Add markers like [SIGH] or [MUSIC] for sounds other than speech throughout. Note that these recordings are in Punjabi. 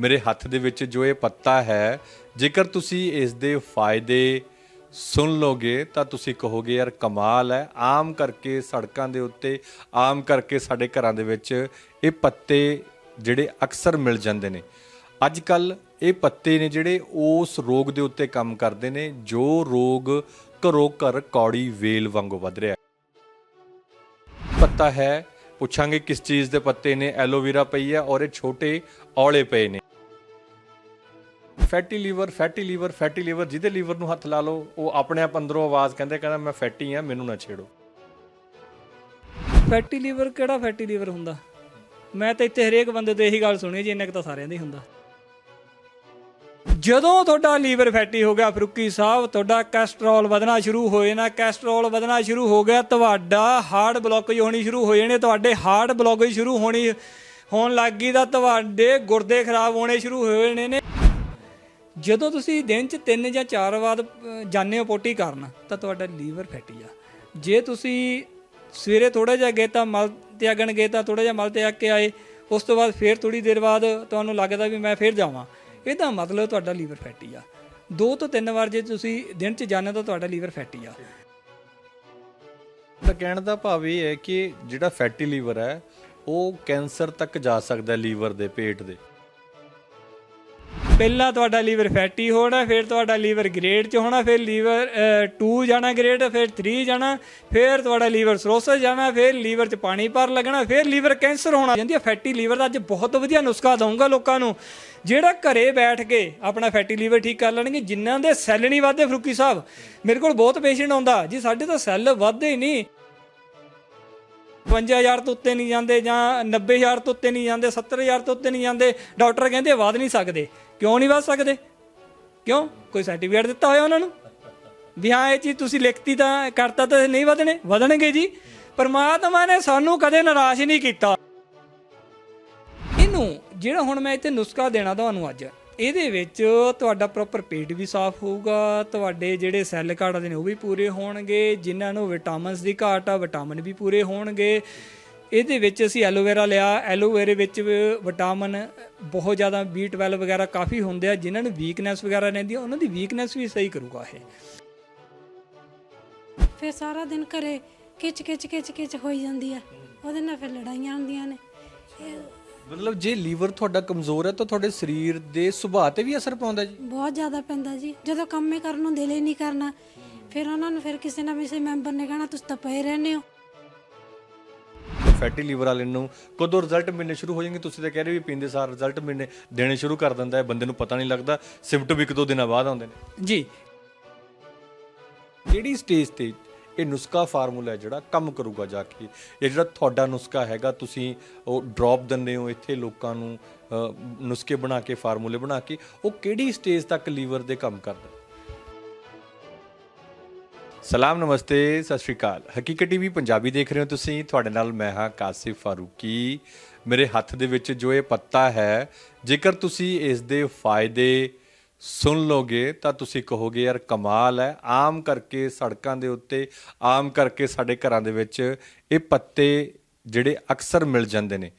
ਮੇਰੇ ਹੱਥ ਦੇ ਵਿੱਚ ਜੋ ਇਹ ਪੱਤਾ ਹੈ, ਜੇਕਰ ਤੁਸੀਂ ਇਸ ਦੇ ਫਾਇਦੇ ਸੁਣ ਲੋਗੇ, ਤਾਂ ਤੁਸੀਂ ਕਹੋਗੇ, ਯਾਰ, ਕਮਾਲ ਹੈ। ਆਮ ਕਰਕੇ ਸੜਕਾਂ ਦੇ ਉੱਤੇ, ਆਮ ਕਰਕੇ ਸਾਡੇ ਘਰਾਂ ਦੇ ਵਿੱਚ ਇਹ ਪੱਤੇ ਜਿਹੜੇ ਅਕਸਰ ਮਿਲ ਜਾਂਦੇ ਨੇ। ਅੱਜ ਕੱਲ ਇਹ ਪੱਤੇ ਨੇ ਜਿਹੜੇ ਉਸ ਰੋਗ ਦੇ ਉੱਤੇ ਕੰਮ ਕਰਦੇ ਨੇ, ਜੋ ਰੋਗ ਘਰੋ ਘਰ ਕੌੜੀ ਵੇਲ ਵਾਂਗੂ ਵੱਧ ਰਿਹਾ ਪੱਤਾ ਹੈ, ਪੁੱਛਾਂਗੇ ਕਿਸ ਚੀਜ਼ ਦੇ ਪੱਤੇ ਨੇ, ਐਲੋਵੇਰਾ ਪਈ ਹੈ ਔਰ ਇਹ ਛੋਟੇ ਔਲੇ ਪਏ ਨੇ। Fatty liver fatty liver fatty liver, ਜਿਹਦੇ ਲੀਵਰ ਨੂੰ ਹੱਥ ਲਾ ਲਓ, ਉਹ ਆਪਣੇ ਆਪ ਅੰਦਰੋਂ ਆਵਾਜ਼ ਕਹਿੰਦੇ, ਕਹਿੰਦਾ ਮੈਂ ਫੈਟੀ ਆ, ਮੈਨੂੰ ਨਾ ਛੇੜੋ। ਫੈਟੀ ਲੀਵਰ ਕਿਹੜਾ ਫੈਟੀ ਲੀਵਰ ਹੁੰਦਾ? ਮੈਂ ਤਾਂ ਇੱਥੇ ਹਰੇਕ ਬੰਦੇ ਤੋਂ ਇਹੀ ਗੱਲ ਸੁਣੀ ਜੀ, ਇੰਨਾ ਕੁ ਤਾਂ ਸਾਰਿਆਂ ਦਾ ਹੁੰਦਾ। ਜਦੋਂ ਤੁਹਾਡਾ ਲੀਵਰ ਫੈਟੀ ਹੋ ਗਿਆ, ਫਰੂਕੀ ਸਾਹਿਬ, ਤੁਹਾਡਾ ਕੋਲੇਸਟ੍ਰੋਲ ਵਧਣਾ ਸ਼ੁਰੂ ਹੋ ਜਾਣਾ ਕੋਲੇਸਟ੍ਰੋਲ ਵਧਣਾ ਸ਼ੁਰੂ ਹੋ ਗਿਆ, ਤੁਹਾਡਾ ਹਾਰਟ ਬਲੌਕੇਜ ਹੋਣੀ ਸ਼ੁਰੂ ਹੋ ਜਾਣੇ ਤੁਹਾਡੇ ਹਾਰਟ ਬਲੌਕੇਜ ਸ਼ੁਰੂ ਹੋਣੀ, ਹੋਣ ਲੱਗ ਗਈ, ਤਾਂ ਤੁਹਾਡੇ ਗੁਰਦੇ ਖਰਾਬ ਹੋਣੇ ਸ਼ੁਰੂ ਹੋ ਜਾਣੇ ਨੇ। ਜਦੋਂ ਤੁਸੀਂ ਦਿਨ 'ਚ ਤਿੰਨ ਜਾਂ ਚਾਰ ਵਾਰ ਜਾਂਦੇ ਹੋ ਪੋਟੀ ਕਰਨ, ਤਾਂ ਤੁਹਾਡਾ ਲੀਵਰ ਫੈਟੀ ਆ। ਜੇ ਤੁਸੀਂ ਸਵੇਰੇ ਥੋੜਾ ਜਿਹਾ ਗਏ ਤਾਂ ਮਲ ਤਿਆਗਣ ਗਏ ਤਾਂ ਥੋੜਾ ਜਿਹਾ ਮਲ ਤਿਆਗ ਕੇ ਆਏ, ਉਸ ਤੋਂ ਬਾਅਦ ਫੇਰ ਥੋੜੀ ਦੇਰ ਬਾਅਦ ਤੁਹਾਨੂੰ ਲੱਗਦਾ ਵੀ ਮੈਂ ਫੇਰ ਜਾਵਾਂ, ਇਹਦਾ ਮਤਲਬ ਤੁਹਾਡਾ ਲੀਵਰ ਫੈਟੀ ਆ। ਦੋ ਤੋਂ ਤਿੰਨ ਵਾਰ ਜੇ ਤੁਸੀਂ ਦਿਨ 'ਚ ਜਾਂਦੇ ਹੋ ਤਾਂ ਤੁਹਾਡਾ ਲੀਵਰ ਫੈਟੀ ਆ। ਤਾਂ ਕਹਿਣ ਦਾ ਭਾਵ ਇਹ ਹੈ ਕਿ ਜਿਹੜਾ ਫੈਟੀ ਲੀਵਰ ਹੈ, ਉਹ ਕੈਂਸਰ ਤੱਕ ਜਾ ਸਕਦਾ ਲੀਵਰ ਦੇ, ਪੇਟ ਦੇ। ਪਹਿਲਾਂ ਤੁਹਾਡਾ ਲੀਵਰ ਫੈਟੀ ਹੋਣਾ, ਫਿਰ ਤੁਹਾਡਾ ਲੀਵਰ ਗ੍ਰੇਡ 'ਚ ਹੋਣਾ, ਫਿਰ ਲੀਵਰ 2 ਜਾਣਾ ਗ੍ਰੇਡ, ਫਿਰ 3 ਜਾਣਾ, ਫਿਰ ਤੁਹਾਡਾ ਲੀਵਰ ਸਰੋਸਸ ਜਾਣਾ, ਫਿਰ ਲੀਵਰ 'ਚ ਪਾਣੀ ਭਰ ਲੱਗਣਾ, ਫਿਰ ਲੀਵਰ ਕੈਂਸਰ ਹੋਣਾ। ਜਾਂਦੀ ਹੈ ਫੈਟੀ ਲੀਵਰ ਦਾ ਅੱਜ ਬਹੁਤ ਵਧੀਆ ਨੁਸਖਾ ਦਊਂਗਾ ਲੋਕਾਂ ਨੂੰ। ਜਿਹੜਾ ਘਰੇ ਬੈਠ ਕੇ ਆਪਣਾ ਫੈਟੀ ਲੀਵਰ ਠੀਕ ਕਰ ਲੈਣਗੇ, ਜਿਨ੍ਹਾਂ ਦੇ ਸੈੱਲ ਨਹੀਂ ਵੱਧਦੇ ਫਰੂਕੀ ਸਾਹਿਬ, ਮੇਰੇ ਕੋਲ ਬਹੁਤ ਪੇਸ਼ੈਂਟ ਆਉਂਦਾ, ਜੀ ਸਾਡੇ ਤਾਂ ਸੈੱਲ ਵੱਧਦੇ ਹੀ ਨਹੀਂ 55000 ਤੋਂ ਉੱਤੇ ਨਹੀਂ ਜਾਂਦੇ ਜਾਂ 90000 ਤੋਂ ਉੱਤੇ ਨਹੀਂ ਜਾਂਦੇ 70000 ਤੋਂ ਉੱਤੇ ਨਹੀਂ ਜਾਂਦੇ, ਡਾਕਟਰ ਕਹਿੰਦੇ ਵਧ ਨਹੀਂ ਸਕਦੇ। ਕਿਉਂ ਨਹੀਂ ਵੱਧ ਸਕਦੇ? ਕਿਉਂ? ਕੋਈ ਸਰਟੀਫਿਕੇਟ ਦਿੱਤਾ ਹੋਇਆ ਉਹਨਾਂ ਨੂੰ? ਵੀ ਹਾਂ, ਇਹ ਚੀਜ਼ ਤੁਸੀਂ ਲਿਖਤੀ ਤਾਂ ਕਰਤਾ ਤਾਂ ਨਹੀਂ ਵਧਣੇ? ਵਧਣਗੇ ਜੀ। ਪਰਮਾਤਮਾ ਨੇ ਸਾਨੂੰ ਕਦੇ ਨਿਰਾਸ਼ ਨਹੀਂ ਕੀਤਾ। ਇਹਨੂੰ ਜਿਹੜਾ ਹੁਣ ਮੈਂ ਇੱਥੇ ਨੁਸਖਾ ਦੇਣਾ ਤੁਹਾਨੂੰ ਅੱਜ, ਇਹਦੇ ਵਿੱਚ ਤੁਹਾਡਾ ਪ੍ਰੋਪਰ ਪੇਟ ਵੀ ਸਾਫ਼ ਹੋਊਗਾ, ਤੁਹਾਡੇ ਜਿਹੜੇ ਸੈੱਲ ਘਾਟ ਦੇ ਨੇ ਉਹ ਵੀ ਪੂਰੇ ਹੋਣਗੇ, ਜਿਨ੍ਹਾਂ ਨੂੰ ਵਿਟਾਮਿਨਸ ਦੀ ਘਾਟ ਆ ਵਿਟਾਮਿਨ ਵੀ ਪੂਰੇ ਹੋਣਗੇ। ਇਹਦੇ ਵਿੱਚ ਅਸੀਂ ਐਲੋਵੇਰਾ ਲਿਆ। ਐਲੋਵੇਰੇ ਵਿੱਚ ਵਿਟਾਮਿਨ ਬਹੁਤ ਜ਼ਿਆਦਾ B12 ਵਗੈਰਾ ਕਾਫੀ ਹੁੰਦੇ ਆ ਜਿਨ੍ਹਾਂ ਨੂੰ ਵੀਕਨੈਸ ਵਗੈਰਾ ਰਹਿੰਦੀ ਆ ਉਹਨਾਂ ਦੀ ਵੀਕਨੈਸ ਵੀ ਸਹੀ ਕਰੂਗਾ ਇਹ। ਫਿਰ ਸਾਰਾ ਦਿਨ ਘਰੇ ਕਿਚ ਕਿਚ ਕਿਚ ਕਿਚ ਹੋਈ ਜਾਂਦੀ ਆ। ਉਹਦੇ ਨਾਲ ਫਿਰ ਲੜਾਈਆਂ ਹੁੰਦੀਆਂ ਨੇ। ਮਤਲਬ ਜੇ ਲੀਵਰ ਤੁਹਾਡਾ ਕਮਜ਼ੋਰ ਹੈ ਤਾਂ ਤੁਹਾਡੇ ਸਰੀਰ ਦੇ ਸੁਭਾਅ ਤੇ ਵੀ ਅਸਰ ਪਾਉਂਦਾ ਜੀ? ਬਹੁਤ ਜ਼ਿਆਦਾ ਪੈਂਦਾ ਜੀ। ਜਦੋਂ ਕੰਮ ਕਰਨ ਨੂੰ ਦਿਲ ਹੀ ਨਹੀਂ ਕਰਨਾ ਫਿਰ ਉਹਨਾਂ ਨੂੰ ਫਿਰ ਕਿਸੇ ਨਾ ਕਿਸੇ ਮੈਂਬਰ ਨੇ ਕਹਿਣਾ ਤੁਸੀਂ ਤਾਂ ਪਏ ਰਹਿੰਦੇ ਹੋ। ਫੈਟੀ ਲੀਵਰ ਵਾਲੇ ਨੂੰ ਕਦੋਂ ਰਿਜ਼ਲਟ ਮਿਲਣੇ ਸ਼ੁਰੂ ਹੋ ਜਾਣਗੇ? ਤੁਸੀਂ ਤਾਂ ਕਹਿ ਰਹੇ ਵੀ ਪੀਂਦੇ ਸਾਰ ਰਿਜ਼ਲਟ ਮਿਲਣੇ ਦੇਣੇ ਸ਼ੁਰੂ ਕਰ ਦਿੰਦਾ ਹੈ ਬੰਦੇ ਨੂੰ ਪਤਾ ਨਹੀਂ ਲੱਗਦਾ। ਸਿੰਪਟਮ ਇੱਕ ਦੋ ਦਿਨਾਂ ਬਾਅਦ ਆਉਂਦੇ ਨੇ। ਜੀ। ਕਿਹੜੀ ਸਟੇਜ ਤੇ ਇਹ ਨੁਸਖਾ ਫਾਰਮੂਲਾ ਹੈ ਜਿਹੜਾ ਕੰਮ ਕਰੂਗਾ ਜਾ ਕੇ ਇਹ ਜਿਹੜਾ ਤੁਹਾਡਾ ਨੁਸਖਾ ਹੈਗਾ ਤੁਸੀਂ ਉਹ ਡ੍ਰੌਪ ਦਿੰਦੇ ਹੋ ਇੱਥੇ ਲੋਕਾਂ ਨੂੰ ਨੁਸਖੇ ਬਣਾ ਕੇ ਫਾਰਮੂਲੇ ਬਣਾ ਕੇ ਉਹ ਕਿਹੜੀ ਸਟੇਜ ਤੱਕ ਲੀਵਰ ਦੇ ਕੰਮ ਕਰਦਾ? ਸਲਾਮ, ਨਮਸਤੇ, ਸਤਿ ਸ਼੍ਰੀ ਅਕਾਲ। ਹਕੀਕਤ ਟੀਵੀ ਪੰਜਾਬੀ ਦੇਖ ਰਹੇ ਹੋ ਤੁਸੀਂ। ਤੁਹਾਡੇ ਨਾਲ ਮੈਂ ਹਾਂ ਕਾਸਿਫ ਫਾਰੂਕੀ। ਮੇਰੇ ਹੱਥ ਦੇ ਵਿੱਚ ਜੋ ਇਹ ਪੱਤਾ ਹੈ, ਜੇਕਰ ਤੁਸੀਂ ਇਸ ਦੇ ਫਾਇਦੇ ਸੁਣ ਲੋਗੇ, ਤਾਂ ਤੁਸੀਂ ਕਹੋਗੇ, ਯਾਰ ਕਮਾਲ ਹੈ। ਆਮ ਕਰਕੇ ਸੜਕਾਂ ਦੇ ਉੱਤੇ, ਆਮ ਕਰਕੇ ਸਾਡੇ ਘਰਾਂ ਦੇ ਵਿੱਚ ਇਹ ਪੱਤੇ ਜਿਹੜੇ ਅਕਸਰ ਮਿਲ ਜਾਂਦੇ ਨੇ।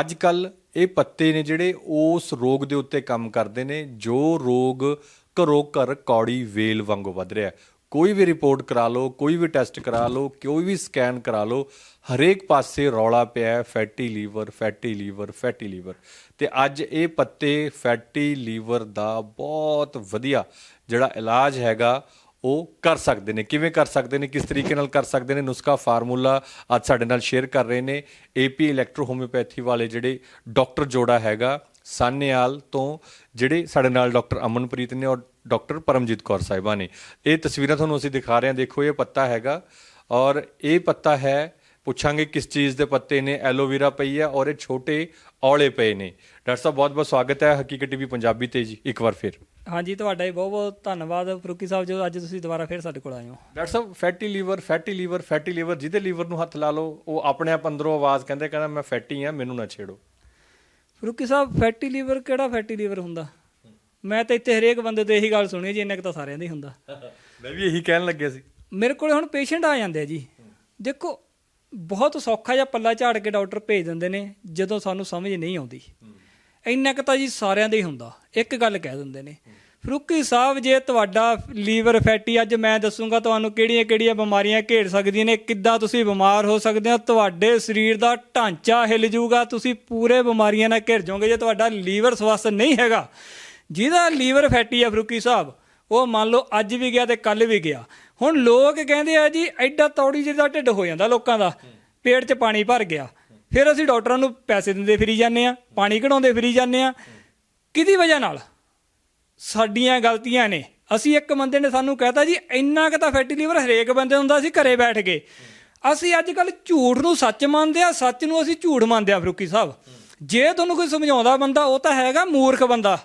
ਅੱਜ ਕੱਲ ਇਹ ਪੱਤੇ ਨੇ ਜਿਹੜੇ ਉਸ ਰੋਗ ਦੇ ਉੱਤੇ ਕੰਮ ਕਰਦੇ ਨੇ, ਜੋ ਰੋਗ ਘਰੋ ਘਰ ਕੌੜੀ ਵੇਲ ਵਾਂਗੂ ਵੱਧ ਰਿਹਾ ਕੋਈ ਵੀ ਰਿਪੋਰਟ ਕਰਾ ਲਓ, ਕੋਈ ਵੀ ਟੈਸਟ ਕਰਾ ਲਓ, ਕੋਈ ਵੀ ਸਕੈਨ ਕਰਾ ਲਓ, ਹਰੇਕ ਪਾਸੇ ਰੌਲਾ ਪਿਆ ਹੈ fatty liver fatty liver fatty liver. ਤੇ ਅੱਜ ਇਹ ਪੱਤੇ ਫੈਟੀ ਲੀਵਰ ਦਾ ਬਹੁਤ ਵਧੀਆ ਜਿਹੜਾ ਇਲਾਜ ਹੈਗਾ, ਉਹ ਕਰ ਸਕਦੇ ਨੇ। ਕਿਵੇਂ ਕਰ ਸਕਦੇ ਨੇ, ਕਿਸ ਤਰੀਕੇ ਨਾਲ ਕਰ ਸਕਦੇ ਨੇ, ਨੁਸਖਾ ਫਾਰਮੂਲਾ ਅੱਜ ਸਾਡੇ ਨਾਲ ਸ਼ੇਅਰ ਕਰ ਰਹੇ ਨੇ। ਏਪੀ ਇਲੈਕਟ੍ਰੋ ਹੋਮਿਓਪੈਥੀ ਵਾਲੇ ਜਿਹੜੇ ਡਾਕਟਰ ਜੋੜਾ ਹੈਗਾ ਸਾਨੇਆਲ ਤੋਂ, ਜਿਹੜੇ ਸਾਡੇ ਨਾਲ ਡਾਕਟਰ ਅਮਨਪ੍ਰੀਤ ਨੇ ਔਰ ਡਾਕਟਰ ਪਰਮਜੀਤ ਕੌਰ ਸਾਹਿਬਾ ਨੇ। ਇਹ ਤਸਵੀਰਾਂ ਤੁਹਾਨੂੰ ਅਸੀਂ ਦਿਖਾ ਰਹੇ ਹਾਂ। ਦੇਖੋ ਇਹ ਪੱਤਾ ਹੈਗਾ ਔਰ ਇਹ ਪੱਤਾ ਹੈ ਪੁੱਛਾਂਗੇ ਕਿਸ ਚੀਜ਼ ਦੇ ਪੱਤੇ ਨੇ। ਐਲੋਵੇਰਾ ਪਈ ਹੈ ਔਰ ਇਹ ਛੋਟੇ ਔਲੇ ਪਏ ਨੇ। ਡਾਕਟਰ ਸਾਹਿਬ ਬਹੁਤ ਬਹੁਤ ਸਵਾਗਤ ਹੈ ਹਕੀਕਤ ਟੀਵੀ ਪੰਜਾਬੀ ਤੇ ਜੀ। ਇੱਕ ਵਾਰ ਫਿਰ। ਹਾਂਜੀ ਤੁਹਾਡਾ ਵੀ ਬਹੁਤ ਬਹੁਤ ਧੰਨਵਾਦ ਫਰੂਕੀ ਸਾਹਿਬ ਜੋ। ਅੱਜ ਤੁਸੀਂ ਦੁਬਾਰਾ ਫਿਰ ਸਾਡੇ ਕੋਲ ਆਏ ਹੋ। ਡਾਕਟਰ ਸਾਹਿਬ fatty liver fatty liver fatty liver ਜਿਹਦੇ ਲੀਵਰ ਨੂੰ ਹੱਥ ਲਾ ਲਓ ਉਹ ਆਪਣੇ ਆਪ ਅੰਦਰੋਂ ਆਵਾਜ਼ ਕਹਿੰਦੇ ਕਹਿੰਦਾ ਮੈਂ ਫੈਟੀ ਆ ਮੈਨੂੰ ਨਾ ਛੇੜੋ। ਫਰੂਕੀ ਸਾਹਿਬ ਫੈਟੀ ਲੀਵਰ ਕਿਹੜਾ ਫੈਟੀ ਲੀਵਰ ਹੁੰਦਾ? ਮੈਂ ਤਾਂ ਇੱਥੇ ਹਰੇਕ ਬੰਦੇ ਤੋਂ ਇਹੀ ਗੱਲ ਸੁਣੀ ਜੀ ਇੰਨਾ ਕੁ ਤਾਂ ਸਾਰਿਆਂ ਦਾ ਹੁੰਦਾ। [LAUGHS] ਮੈਂ ਵੀ ਇਹੀ ਕਹਿਣ ਲੱਗਿਆ ਸੀ। ਮੇਰੇ ਕੋਲੇ ਹੁਣ ਪੇਸ਼ੈਂਟ ਆ ਜਾਂਦੇ ਆ ਜੀ। ਦੇਖੋ ਬਹੁਤ ਸੌਖਾ ਜਿਹਾ ਪੱਲਾ ਝਾੜ ਕੇ ਡਾਕਟਰ ਭੇਜ ਦਿੰਦੇ ਨੇ ਜਦੋਂ ਸਾਨੂੰ ਸਮਝ ਨਹੀਂ ਆਉਂਦੀ। ਇੰਨਾ ਕੁ ਤਾਂ ਜੀ ਸਾਰਿਆਂ ਦੇ ਹੀ ਹੁੰਦਾ। ਇੱਕ ਗੱਲ ਕਹਿ ਦਿੰਦੇ ਨੇ ਫਰੂਕੀ ਸਾਹਿਬ ਜੇ ਤੁਹਾਡਾ ਲੀਵਰ ਫੈਟੀ ਅੱਜ ਮੈਂ ਦੱਸੂਗਾ ਤੁਹਾਨੂੰ ਕਿਹੜੀਆਂ ਕਿਹੜੀਆਂ ਬਿਮਾਰੀਆਂ ਘੇਰ ਸਕਦੀਆਂ ਨੇ ਕਿੱਦਾਂ ਤੁਸੀਂ ਬਿਮਾਰ ਹੋ ਸਕਦੇ ਹੋ ਤੁਹਾਡੇ ਸਰੀਰ ਦਾ ਢਾਂਚਾ ਹਿੱਲ ਜਾਊਗਾ ਤੁਸੀਂ ਪੂਰੇ ਬਿਮਾਰੀਆਂ ਨਾਲ ਘਿਰ ਜਾਓਗੇ ਜੇ ਤੁਹਾਡਾ ਲੀਵਰ ਸਵਸਥ ਨਹੀਂ ਹੈਗਾ ਜਿਹਦਾ ਲੀਵਰ ਫੈਟੀ ਆ ਫਰੂਕੀ ਸਾਹਿਬ ਉਹ ਮੰਨ ਲਓ ਅੱਜ ਵੀ ਗਿਆ ਤੇ ਕੱਲ ਵੀ ਗਿਆ। ਹੁਣ ਲੋਕ ਕਹਿੰਦੇ ਆ ਜੀ, ਐਡਾ ਤੌੜੀ ਜਿਹਦਾ ਢਿੱਡ ਹੋ ਜਾਂਦਾ ਲੋਕਾਂ ਦਾ, ਪੇਟ 'ਚ ਪਾਣੀ ਭਰ ਗਿਆ। ਫਿਰ ਅਸੀਂ ਡਾਕਟਰਾਂ ਨੂੰ ਪੈਸੇ ਦਿੰਦੇ ਫਿਰੀ ਜਾਂਦੇ ਆ, ਪਾਣੀ ਕਢਾਉਂਦੇ ਫਿਰੀ ਜਾਂਦੇ ਆ। ਕਿਹਦੀ ਵਜ੍ਹਾ ਨਾਲ? ਸਾਡੀਆਂ ਗਲਤੀਆਂ ਨੇ। ਅਸੀਂ ਇੱਕ ਬੰਦੇ ਨੇ ਸਾਨੂੰ ਕਹਿਤਾ ਜੀ, ਇੰਨਾ ਕੁ ਤਾਂ ਫੈਟੀ ਲੀਵਰ ਹਰੇਕ ਬੰਦੇ ਹੁੰਦਾ ਸੀ ਘਰੇ ਬੈਠ ਕੇ। ਅਸੀਂ ਅੱਜ ਕੱਲ ਝੂਠ ਨੂੰ ਸੱਚ ਮੰਨਦੇ ਆ, ਸੱਚ ਨੂੰ ਅਸੀਂ ਝੂਠ ਮੰਨਦੇ ਆ ਫਰੂਕੀ ਸਾਹਿਬ ਜੇ ਤੁਹਾਨੂੰ ਕੋਈ ਸਮਝਾਉਂਦਾ ਬੰਦਾ, ਉਹ ਤਾਂ ਹੈਗਾ ਮੂਰਖ ਬੰਦਾ।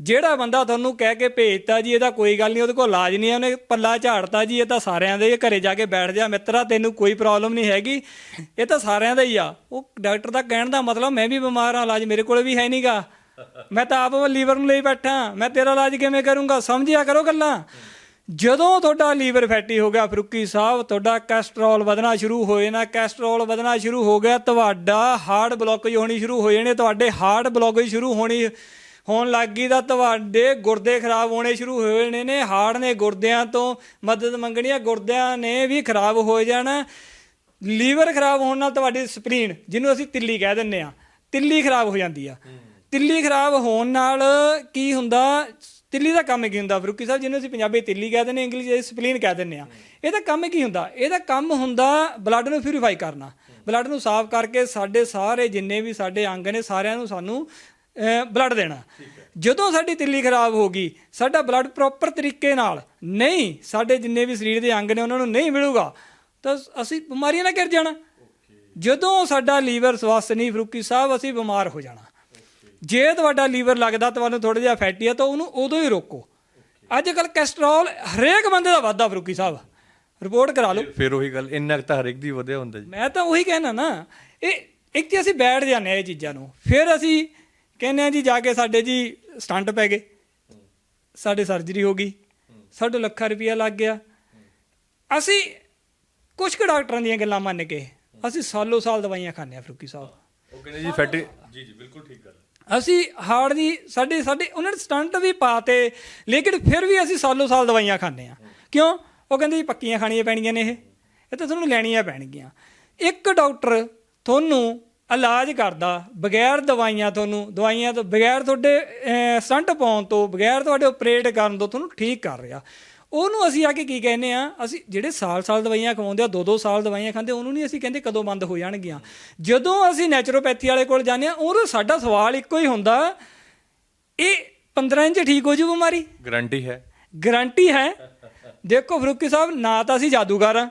ਜਿਹੜਾ ਬੰਦਾ ਤੁਹਾਨੂੰ ਕਹਿ ਕੇ ਭੇਜਤਾ ਜੀ, ਇਹਦਾ ਕੋਈ ਗੱਲ ਨਹੀਂ, ਉਹਦੇ ਕੋਲ ਇਲਾਜ ਨਹੀਂ ਹੈ, ਉਹਨੇ ਪੱਲਾ ਝਾੜਤਾ ਜੀ, ਇਹ ਤਾਂ ਸਾਰਿਆਂ ਦੇ ਘਰੇ ਜਾ ਕੇ ਬੈਠ ਜਾ, ਮਿੱਤਰਾ, ਤੈਨੂੰ ਕੋਈ ਪ੍ਰੋਬਲਮ ਨਹੀਂ ਹੈਗੀ। ਇਹ ਤਾਂ ਸਾਰਿਆਂ ਦਾ ਹੀ ਆ। ਉਹ ਡਾਕਟਰ ਦਾ ਕਹਿਣ ਦਾ ਮਤਲਬ, ਮੈਂ ਵੀ ਬਿਮਾਰ ਹਾਂ, ਇਲਾਜ ਮੇਰੇ ਕੋਲ ਵੀ ਹੈ ਨਹੀਂਗਾ ਮੈਂ ਤਾਂ ਆਪ ਲੀਵਰ ਨੂੰ ਲਈ ਬੈਠਾ। ਮੈਂ ਤੇਰਾ ਇਲਾਜ ਕਿਵੇਂ ਕਰੂੰਗਾ? ਸਮਝਿਆ ਕਰੋ ਗੱਲਾਂ। ਜਦੋਂ ਤੁਹਾਡਾ ਲੀਵਰ ਫੈਟੀ ਹੋ ਗਿਆ, ਫਰੂਕੀ ਸਾਹਿਬ, ਤੁਹਾਡਾ ਕੋਲੇਸਟ੍ਰੋਲ ਵਧਣਾ ਸ਼ੁਰੂ ਹੋ ਜਾਣਾ ਕੋਲੇਸਟ੍ਰੋਲ ਵਧਣਾ ਸ਼ੁਰੂ ਹੋ ਗਿਆ, ਤੁਹਾਡਾ ਹਾਰਟ ਬਲੌਕੇਜ ਹੋਣੀ ਸ਼ੁਰੂ ਹੋ ਜਾਣੇ ਤੁਹਾਡੇ ਹਾਰਟ ਬਲੌਕੇਜ ਸ਼ੁਰੂ ਹੋਣੀ ਹੋਣ ਲੱਗ ਗਈ ਤਾਂ ਤੁਹਾਡੇ ਗੁਰਦੇ ਖਰਾਬ ਹੋਣੇ ਸ਼ੁਰੂ ਹੋਏ ਨੇ ਨੇ ਹਾਰਟ ਨੇ ਗੁਰਦਿਆਂ ਤੋਂ ਮਦਦ ਮੰਗਣੀ ਆ, ਗੁਰਦਿਆਂ ਨੇ ਵੀ ਖਰਾਬ ਹੋ ਜਾਣਾ। ਲੀਵਰ ਖਰਾਬ ਹੋਣ ਨਾਲ ਤੁਹਾਡੀ ਸਪਲੀਨ ਜਿਹਨੂੰ ਅਸੀਂ ਤਿੱਲੀ ਕਹਿ ਦਿੰਨੇ ਆ, ਤਿੱਲੀ ਖਰਾਬ ਹੋ ਜਾਂਦੀ ਆ। ਤਿੱਲੀ ਖਰਾਬ ਹੋਣ ਨਾਲ ਕੀ ਹੁੰਦਾ? ਤਿੱਲੀ ਦਾ ਕੰਮ ਕੀ ਹੁੰਦਾ? ਫਰੂਕੀ ਸਾਹਿਬ, ਜਿਹਨੂੰ ਅਸੀਂ ਪੰਜਾਬੀ ਤਿੱਲੀ ਕਹਿ ਦਿੰਦੇ, ਇੰਗਲਿਸ਼ ਵਿੱਚ ਸਪਲੀਨ ਕਹਿ ਦਿੰਦੇ ਆ। ਇਹਦਾ ਕੰਮ ਕੀ ਹੁੰਦਾ? ਇਹਦਾ ਕੰਮ ਹੁੰਦਾ ਬਲੱਡ ਨੂੰ ਪਿਊਰੀਫਾਈ ਕਰਨਾ। ਬਲੱਡ ਨੂੰ ਸਾਫ਼ ਕਰਕੇ ਸਾਡੇ ਸਾਰੇ ਜਿੰਨੇ ਵੀ ਸਾਡੇ ਅੰਗ ਨੇ, ਸਾਰਿਆਂ ਨੂੰ ਸਾਨੂੰ ਬਲੱਡ ਦੇਣਾ। ਜਦੋਂ ਸਾਡੀ ਤਿੱਲੀ ਖਰਾਬ ਹੋ ਗਈ ਸਾਡਾ ਬਲੱਡ ਪ੍ਰੋਪਰ ਤਰੀਕੇ ਨਾਲ ਨਹੀਂ ਸਾਡੇ ਜਿੰਨੇ ਵੀ ਸਰੀਰ ਦੇ ਅੰਗ ਨੇ ਉਹਨਾਂ ਨੂੰ ਨਹੀਂ ਮਿਲੂਗਾ ਤਾਂ ਅਸੀਂ ਬਿਮਾਰੀਆਂ ਨਾਲ ਘਿਰ ਜਾਣਾ। ਜਦੋਂ ਸਾਡਾ ਲੀਵਰ ਸਵਸਥ ਨਹੀਂ ਫਰੂਕੀ ਸਾਹਿਬ ਅਸੀਂ ਬਿਮਾਰ ਹੋ ਜਾਣਾ। ਜੇ ਤੁਹਾਡਾ ਲੀਵਰ ਲੱਗਦਾ ਤੁਹਾਨੂੰ ਥੋੜਾ ਜਿਹਾ ਫੈਟੀ ਆ ਤਾਂ ਉਹਨੂੰ ਉਦੋਂ ਹੀ ਰੋਕੋ। ਅੱਜ ਕੱਲ ਕੋਲੇਸਟ੍ਰੋਲ ਹਰੇਕ ਬੰਦੇ ਦਾ ਵਾਧਾ ਫਰੂਕੀ ਸਾਹਿਬ। ਰਿਪੋਰਟ ਕਰਾ ਲਓ। ਫਿਰ ਉਹੀ ਗੱਲ ਇੰਨਾ ਤਾਂ ਹਰੇਕ ਦੀ ਵਧਿਆ ਹੁੰਦਾ ਜੀ। ਮੈਂ ਤਾਂ ਉਹੀ ਕਹਿਣਾ ਨਾ ਇਹ ਇੱਕ ਤੇ ਅਸੀਂ ਬੈਠ ਜਾਂਦੇ ਆ ਇਹ ਚੀਜ਼ਾਂ ਨੂੰ ਫਿਰ ਅਸੀਂ ਕਹਿੰਦੇ ਆ ਜੀ ਜਾ ਕੇ ਸਾਡੇ ਜੀ ਸਟੰਟ ਪੈ ਗਏ। ਸਾਡੇ ਸਰਜਰੀ ਹੋ ਗਈ। ਸਾਡੇ ਲੱਖਾਂ ਰੁਪਇਆ ਲੱਗ ਗਿਆ। ਅਸੀਂ ਕੁਝ ਕੁ ਡਾਕਟਰਾਂ ਦੀਆਂ ਗੱਲਾਂ ਮੰਨ ਕੇ ਅਸੀਂ ਸਾਲੋ ਸਾਲ ਦਵਾਈਆਂ ਖਾਂਦੇ ਆ ਫਰੂਕੀ ਸਾਹਿਬ। ਉਹ ਕਹਿੰਦੇ ਜੀ ਫੈਟੀ ਜੀ ਜੀ ਬਿਲਕੁਲ ਠੀਕ ਗੱਲ ਅਸੀਂ ਹਾਰਟ ਦੀ ਸਾਡੇ ਸਾਡੇ ਉਹਨਾਂ ਨੇ ਸਟੰਟ ਵੀ ਪਾਤੇ ਲੇਕਿਨ ਫਿਰ ਵੀ ਅਸੀਂ ਸਾਲੋ ਸਾਲ ਦਵਾਈਆਂ ਖਾਂਦੇ ਆ ਕਿਉਂ? ਉਹ ਕਹਿੰਦੇ ਜੀ ਪੱਕੀਆਂ ਖਾਣੀਆਂ ਪੈਣੀਆਂ ਨੇ ਇਹ। ਇਹ ਤਾਂ ਤੁਹਾਨੂੰ ਲੈਣੀਆਂ ਪੈਣਗੀਆਂ। ਇੱਕ ਡਾਕਟਰ ਤੁਹਾਨੂੰ ਇਲਾਜ ਕਰਦਾ ਬਗੈਰ ਦਵਾਈਆਂ ਤੁਹਾਨੂੰ ਦਵਾਈਆਂ ਤੋਂ ਬਗੈਰ ਤੁਹਾਡੇ ਸਟੰਟ ਪਾਉਣ ਤੋਂ ਬਗੈਰ ਤੁਹਾਡੇ ਆਪਰੇਟ ਕਰਨ ਤੋਂ ਤੁਹਾਨੂੰ ਠੀਕ ਕਰ ਰਿਹਾ। ਉਹਨੂੰ ਅਸੀਂ ਆ ਕੇ ਕੀ ਕਹਿੰਦੇ ਆ ਅਸੀਂ ਜਿਹੜੇ ਸਾਲ-ਸਾਲ ਦਵਾਈਆਂ ਖਵਾਉਂਦੇ ਆ ਦੋ ਦੋ ਸਾਲ ਦਵਾਈਆਂ ਖਾਂਦੇ ਉਹਨੂੰ ਨਹੀਂ ਅਸੀਂ ਕਹਿੰਦੇ ਕਦੋਂ ਬੰਦ ਹੋ ਜਾਣਗੀਆਂ। ਜਦੋਂ ਅਸੀਂ ਨੈਚੁਰੋਪੈਥੀ ਵਾਲੇ ਕੋਲ ਜਾਂਦੇ ਆ ਉਹਦਾ ਸਾਡਾ ਸਵਾਲ ਇੱਕੋ ਹੀ ਹੁੰਦਾ ਇਹ 15 ਇੰਚ ਠੀਕ ਹੋ ਜੂ ਬਿਮਾਰੀ? ਗਾਰੰਟੀ ਹੈ। ਗਾਰੰਟੀ ਹੈ? ਦੇਖੋ ਫਰੂਕੀ ਸਾਹਿਬ ਨਾ ਤਾਂ ਅਸੀਂ ਜਾਦੂਗਰ ਆ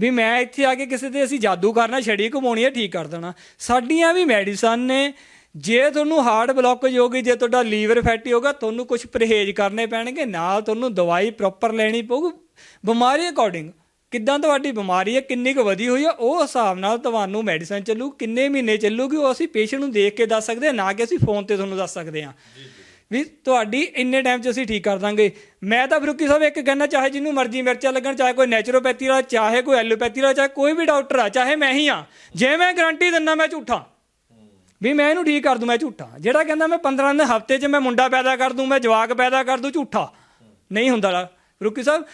ਵੀ ਮੈਂ ਇੱਥੇ ਆ ਕੇ ਕਿਸੇ ਤੇ ਅਸੀਂ ਜਾਦੂ ਕਰਨਾ, ਛੜੀ ਘੁਮਾਉਣੀ ਹੈ, ਠੀਕ ਕਰ ਦੇਣਾ। ਸਾਡੀਆਂ ਵੀ ਮੈਡੀਸਨ ਨੇ। ਜੇ ਤੁਹਾਨੂੰ ਹਾਰਟ ਬਲੌਕੇਜ ਹੋ ਗਈ, ਜੇ ਤੁਹਾਡਾ ਲੀਵਰ ਫੈਟੀ ਹੋਗਾ ਤੁਹਾਨੂੰ ਕੁਝ ਪਰਹੇਜ਼ ਕਰਨੇ ਪੈਣਗੇ। ਨਾਲ ਤੁਹਾਨੂੰ ਦਵਾਈ ਪ੍ਰੋਪਰ ਲੈਣੀ ਪਊਗੀ ਬਿਮਾਰੀ ਅਕੋਰਡਿੰਗ ਕਿੱਦਾਂ ਤੁਹਾਡੀ ਬਿਮਾਰੀ ਹੈ, ਕਿੰਨੀ ਕੁ ਵਧੀ ਹੋਈ ਹੈ, ਉਹ ਹਿਸਾਬ ਨਾਲ ਤੁਹਾਨੂੰ ਮੈਡੀਸਨ ਚੱਲੂ, ਕਿੰਨੇ ਮਹੀਨੇ ਚੱਲੂਗੀ, ਉਹ ਅਸੀਂ ਪੇਸ਼ੈਂਟ ਨੂੰ ਦੇਖ ਕੇ ਦੱਸ ਸਕਦੇ ਹਾਂ, ਨਾ ਕਿ ਅਸੀਂ ਫੋਨ ਤੇ ਤੁਹਾਨੂੰ ਦੱਸ ਸਕਦੇ ਹਾਂ। ਵੀ ਤੁਹਾਡੀ ਇੰਨੇ ਟਾਈਮ 'ਚ ਅਸੀਂ ਠੀਕ ਕਰ ਦਾਂਗੇ। ਮੈਂ ਤਾਂ ਫਰੂਕੀ ਸਾਹਿਬ ਇੱਕ ਕਹਿੰਦਾ ਚਾਹੇ ਜਿਹਨੂੰ ਮਰਜ਼ੀ ਮਿਰਚਾਂ ਲੱਗਣ, ਚਾਹੇ ਕੋਈ ਨੈਚੁਰੋਪੈਥੀ ਵਾਲਾ, ਚਾਹੇ ਕੋਈ ਐਲੋਪੈਥੀ ਵਾਲਾ, ਚਾਹੇ ਕੋਈ ਵੀ ਡਾਕਟਰ ਆ, ਚਾਹੇ ਮੈਂ ਹੀ ਆ, ਜੇ ਮੈਂ ਗਾਰੰਟੀ ਦਿੰਦਾ ਮੈਂ ਝੂਠਾ। ਵੀ ਮੈਂ ਇਹਨੂੰ ਠੀਕ ਕਰ ਦੂੰ, ਮੈਂ ਝੂਠਾ। ਜਿਹੜਾ ਕਹਿੰਦਾ ਮੈਂ 15 ਦਿਨ ਹਫ਼ਤੇ 'ਚ ਮੈਂ ਮੁੰਡਾ ਪੈਦਾ ਕਰ ਦੂੰ, ਮੈਂ ਜਵਾਕ ਪੈਦਾ ਕਰ ਦੂੰ, ਝੂਠਾ। ਨਹੀਂ ਹੁੰਦਾ ਰੁਕੀ ਸਾਹਿਬ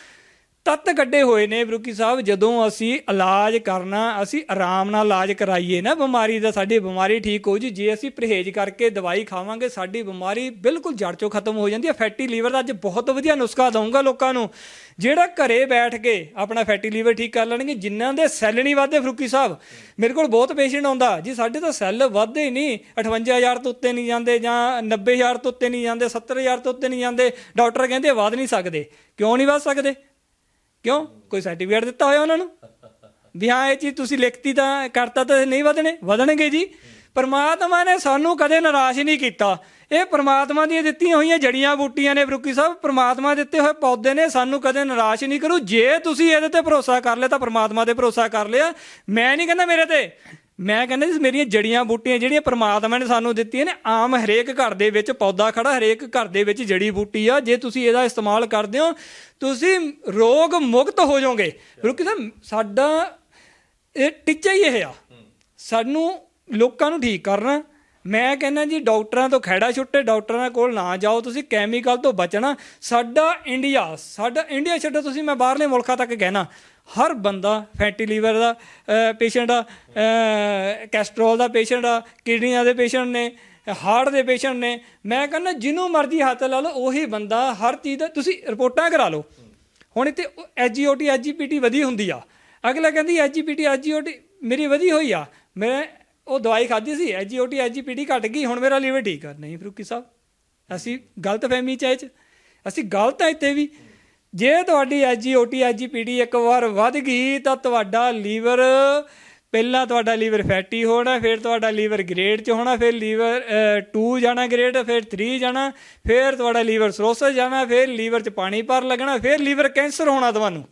ਤੱਤ ਕੱਢੇ ਹੋਏ ਨੇ ਬਰੂਕੀ ਸਾਹਿਬ, ਜਦੋਂ ਅਸੀਂ ਇਲਾਜ ਕਰਨਾ, ਅਸੀਂ ਆਰਾਮ ਨਾਲ ਇਲਾਜ ਕਰਾਈਏ ਨਾ, ਬਿਮਾਰੀ ਦਾ, ਸਾਡੀ ਬਿਮਾਰੀ ਠੀਕ ਹੋ ਜੀ, ਜੇ ਅਸੀਂ ਪਰਹੇਜ਼ ਕਰਕੇ ਦਵਾਈ ਖਾਵਾਂਗੇ, ਸਾਡੀ ਬਿਮਾਰੀ ਬਿਲਕੁਲ ਜੜ ਚੋਂ ਖਤਮ ਹੋ ਜਾਂਦੀ ਹੈ। ਫੈਟੀ ਲੀਵਰ ਦਾ ਅੱਜ ਬਹੁਤ ਵਧੀਆ ਨੁਸਖਾ ਦਊਂਗਾ ਲੋਕਾਂ ਨੂੰ। ਜਿਹੜਾ ਘਰੇ ਬੈਠ ਕੇ ਆਪਣਾ ਫੈਟੀ ਲੀਵਰ ਠੀਕ ਕਰ ਲੈਣਗੇ, ਜਿਨ੍ਹਾਂ ਦੇ ਸੈੱਲ ਨਹੀਂ ਵੱਧਦੇ ਫਰੂਕੀ ਸਾਹਿਬ। ਮੇਰੇ ਕੋਲ ਬਹੁਤ ਪੇਸ਼ੈਂਟ ਆਉਂਦਾ, ਜੀ ਸਾਡੇ ਤਾਂ ਸੈੱਲ ਵੱਧਦੇ ਹੀ ਨਹੀਂ। 58000 ਤੋਂ ਉੱਤੇ ਨਹੀਂ ਜਾਂਦੇ ਜਾਂ 90000 ਤੋਂ ਉੱਤੇ ਨਹੀਂ ਜਾਂਦੇ 70000 ਤੋਂ ਉੱਤੇ ਨਹੀਂ ਜਾਂਦੇ। ਡਾਕਟਰ ਕਹਿੰਦੇ ਵੱਧ ਨਹੀਂ ਸਕਦੇ। ਕਿਉਂ ਨਹੀਂ ਵੱਧ ਸਕਦੇ? ਕਿਉਂ? ਕੋਈ ਸਰਟੀਫਿਕੇਟ ਦਿੱਤਾ ਹੋਇਆ ਉਹਨਾਂ ਨੂੰ? ਵੀ ਹਾਂ, ਇਹ ਚੀਜ਼ ਤੁਸੀਂ ਲਿਖਤੀ ਤਾਂ ਕਰਤਾ ਤਾਂ ਨਹੀਂ ਵਧਣੇ, ਵਧਣਗੇ ਜੀ। ਪਰਮਾਤਮਾ ਨੇ ਸਾਨੂੰ ਕਦੇ ਨਿਰਾਸ਼ ਨਹੀਂ ਕੀਤਾ। ਇਹ ਪਰਮਾਤਮਾ ਦੀਆਂ ਦਿੱਤੀਆਂ ਹੋਈਆਂ ਜੜੀਆਂ ਬੂਟੀਆਂ ਨੇ ਫਰੂਕੀ ਸਾਹਿਬ, ਪਰਮਾਤਮਾ ਦਿੱਤੇ ਹੋਏ ਪੌਦੇ ਨੇ, ਸਾਨੂੰ ਕਦੇ ਨਿਰਾਸ਼ ਨਹੀਂ ਕਰੂ। ਜੇ ਤੁਸੀਂ ਇਹਦੇ ਤੇ ਭਰੋਸਾ ਕਰ ਲਿਆ ਤਾਂ ਪਰਮਾਤਮਾ ਤੇ ਭਰੋਸਾ ਕਰ ਲਿਆ। ਮੈਂ ਨਹੀਂ ਕਹਿੰਦਾ ਮੇਰੇ ਤੇ। ਮੈਂ ਕਹਿੰਦਾ ਜੀ ਮੇਰੀਆਂ ਜੜੀਆਂ ਬੂਟੀਆਂ ਜਿਹੜੀਆਂ ਪ੍ਰਮਾਤਮਾ ਨੇ ਸਾਨੂੰ ਦਿੱਤੀਆਂ ਨੇ, ਆਮ ਹਰੇਕ ਘਰ ਦੇ ਵਿੱਚ ਪੌਦਾ ਖੜਾ, ਹਰੇਕ ਘਰ ਦੇ ਵਿੱਚ ਜੜੀ ਬੂਟੀ ਆ। ਜੇ ਤੁਸੀਂ ਇਹਦਾ ਇਸਤੇਮਾਲ ਕਰਦੇ ਹੋ, ਤੁਸੀਂ ਰੋਗ ਮੁਕਤ ਹੋ ਜਾਓਗੇ। ਸਾਹਿਬ, ਸਾਡਾ ਇਹ ਟੀਚਾ ਹੀ ਇਹ ਆ। ਸਾਨੂੰ ਲੋਕਾਂ ਨੂੰ ਠੀਕ ਕਰਨਾ। ਮੈਂ ਕਹਿੰਦਾ ਜੀ, ਡਾਕਟਰਾਂ ਤੋਂ ਖੈੜਾ ਛੁੱਟੇ, ਡਾਕਟਰਾਂ ਕੋਲ ਨਾ ਜਾਓ, ਤੁਸੀਂ ਕੈਮੀਕਲ ਤੋਂ ਬਚਣਾ। ਸਾਡਾ ਇੰਡੀਆ ਸਾਡਾ ਇੰਡੀਆ ਛੱਡੋ, ਤੁਸੀਂ ਮੈਂ ਬਾਹਰਲੇ ਮੁਲਕਾਂ ਤੱਕ ਕਹਿਣਾ। ਹਰ ਬੰਦਾ ਫੈਟੀ ਲੀਵਰ ਦਾ ਪੇਸ਼ੈਂਟ ਆ ਕੈਸਟਰੋਲ ਦਾ ਪੇਸ਼ੈਂਟ ਆ, ਕਿਡਨੀਆਂ ਦੇ ਪੇਸ਼ੈਂਟ ਨੇ, ਹਾਰਟ ਦੇ ਪੇਸ਼ੈਂਟ ਨੇ, ਮੈਂ ਕਹਿੰਦਾ ਜਿਹਨੂੰ ਮਰਜ਼ੀ ਹੱਥ ਲਾ ਲਓ, ਉਹੀ ਬੰਦਾ ਹਰ ਚੀਜ਼ ਦਾ, ਤੁਸੀਂ ਰਿਪੋਰਟਾਂ ਕਰਾ ਲਓ। ਹੁਣ ਇੱਥੇ ਐਜੀਓਟੀ ਐਜੀਪੀਟੀ ਵਧੀ ਹੁੰਦੀ ਆ। ਅਗਲਾ ਕਹਿੰਦੀ ਐਜੀਪੀਟੀ ਐਜੀਓਟੀ ਮੇਰੀ ਵਧੀ ਹੋਈ ਆ। ਮੈਂ ਉਹ ਦਵਾਈ ਖਾਧੀ ਸੀ ਐਜੀਓਟੀ ਐਜੀਪੀਟੀ ਘਟ ਗਈ, ਹੁਣ ਮੇਰਾ ਲੀਵਰ ਠੀਕ ਆ। ਨਹੀਂ ਫਰੂਕੀ ਸਾਹਿਬ, ਅਸੀਂ ਗਲਤ ਫਹਿਮੀ ਚ ਆਏ ਚ। ਅਸੀਂ ਗਲਤ ਆ ਇੱਥੇ ਵੀ। ਜੇ ਤੁਹਾਡੀ ਐਜੀਓਟੀ ਐਜੀਪੀਟੀ ਇੱਕ ਵਾਰ ਵੱਧ ਗਈ ਤਾਂ ਤੁਹਾਡਾ ਲੀਵਰ, ਪਹਿਲਾਂ ਤੁਹਾਡਾ ਲੀਵਰ ਫੈਟੀ ਹੋਣਾ, ਫਿਰ ਤੁਹਾਡਾ ਲੀਵਰ ਗ੍ਰੇਡ 'ਚ ਹੋਣਾ, ਫਿਰ ਲੀਵਰ 2 ਜਾਣਾ ਗ੍ਰੇਡ, ਫਿਰ 3 ਜਾਣਾ, ਫਿਰ ਤੁਹਾਡਾ ਲੀਵਰ ਸਰੋਸਸ ਜਾਣਾ, ਫਿਰ ਲੀਵਰ 'ਚ ਪਾਣੀ ਭਰ ਲੱਗਣਾ, ਫਿਰ ਲੀਵਰ ਕੈਂਸਰ ਹੋਣਾ ਤੁਹਾਨੂੰ।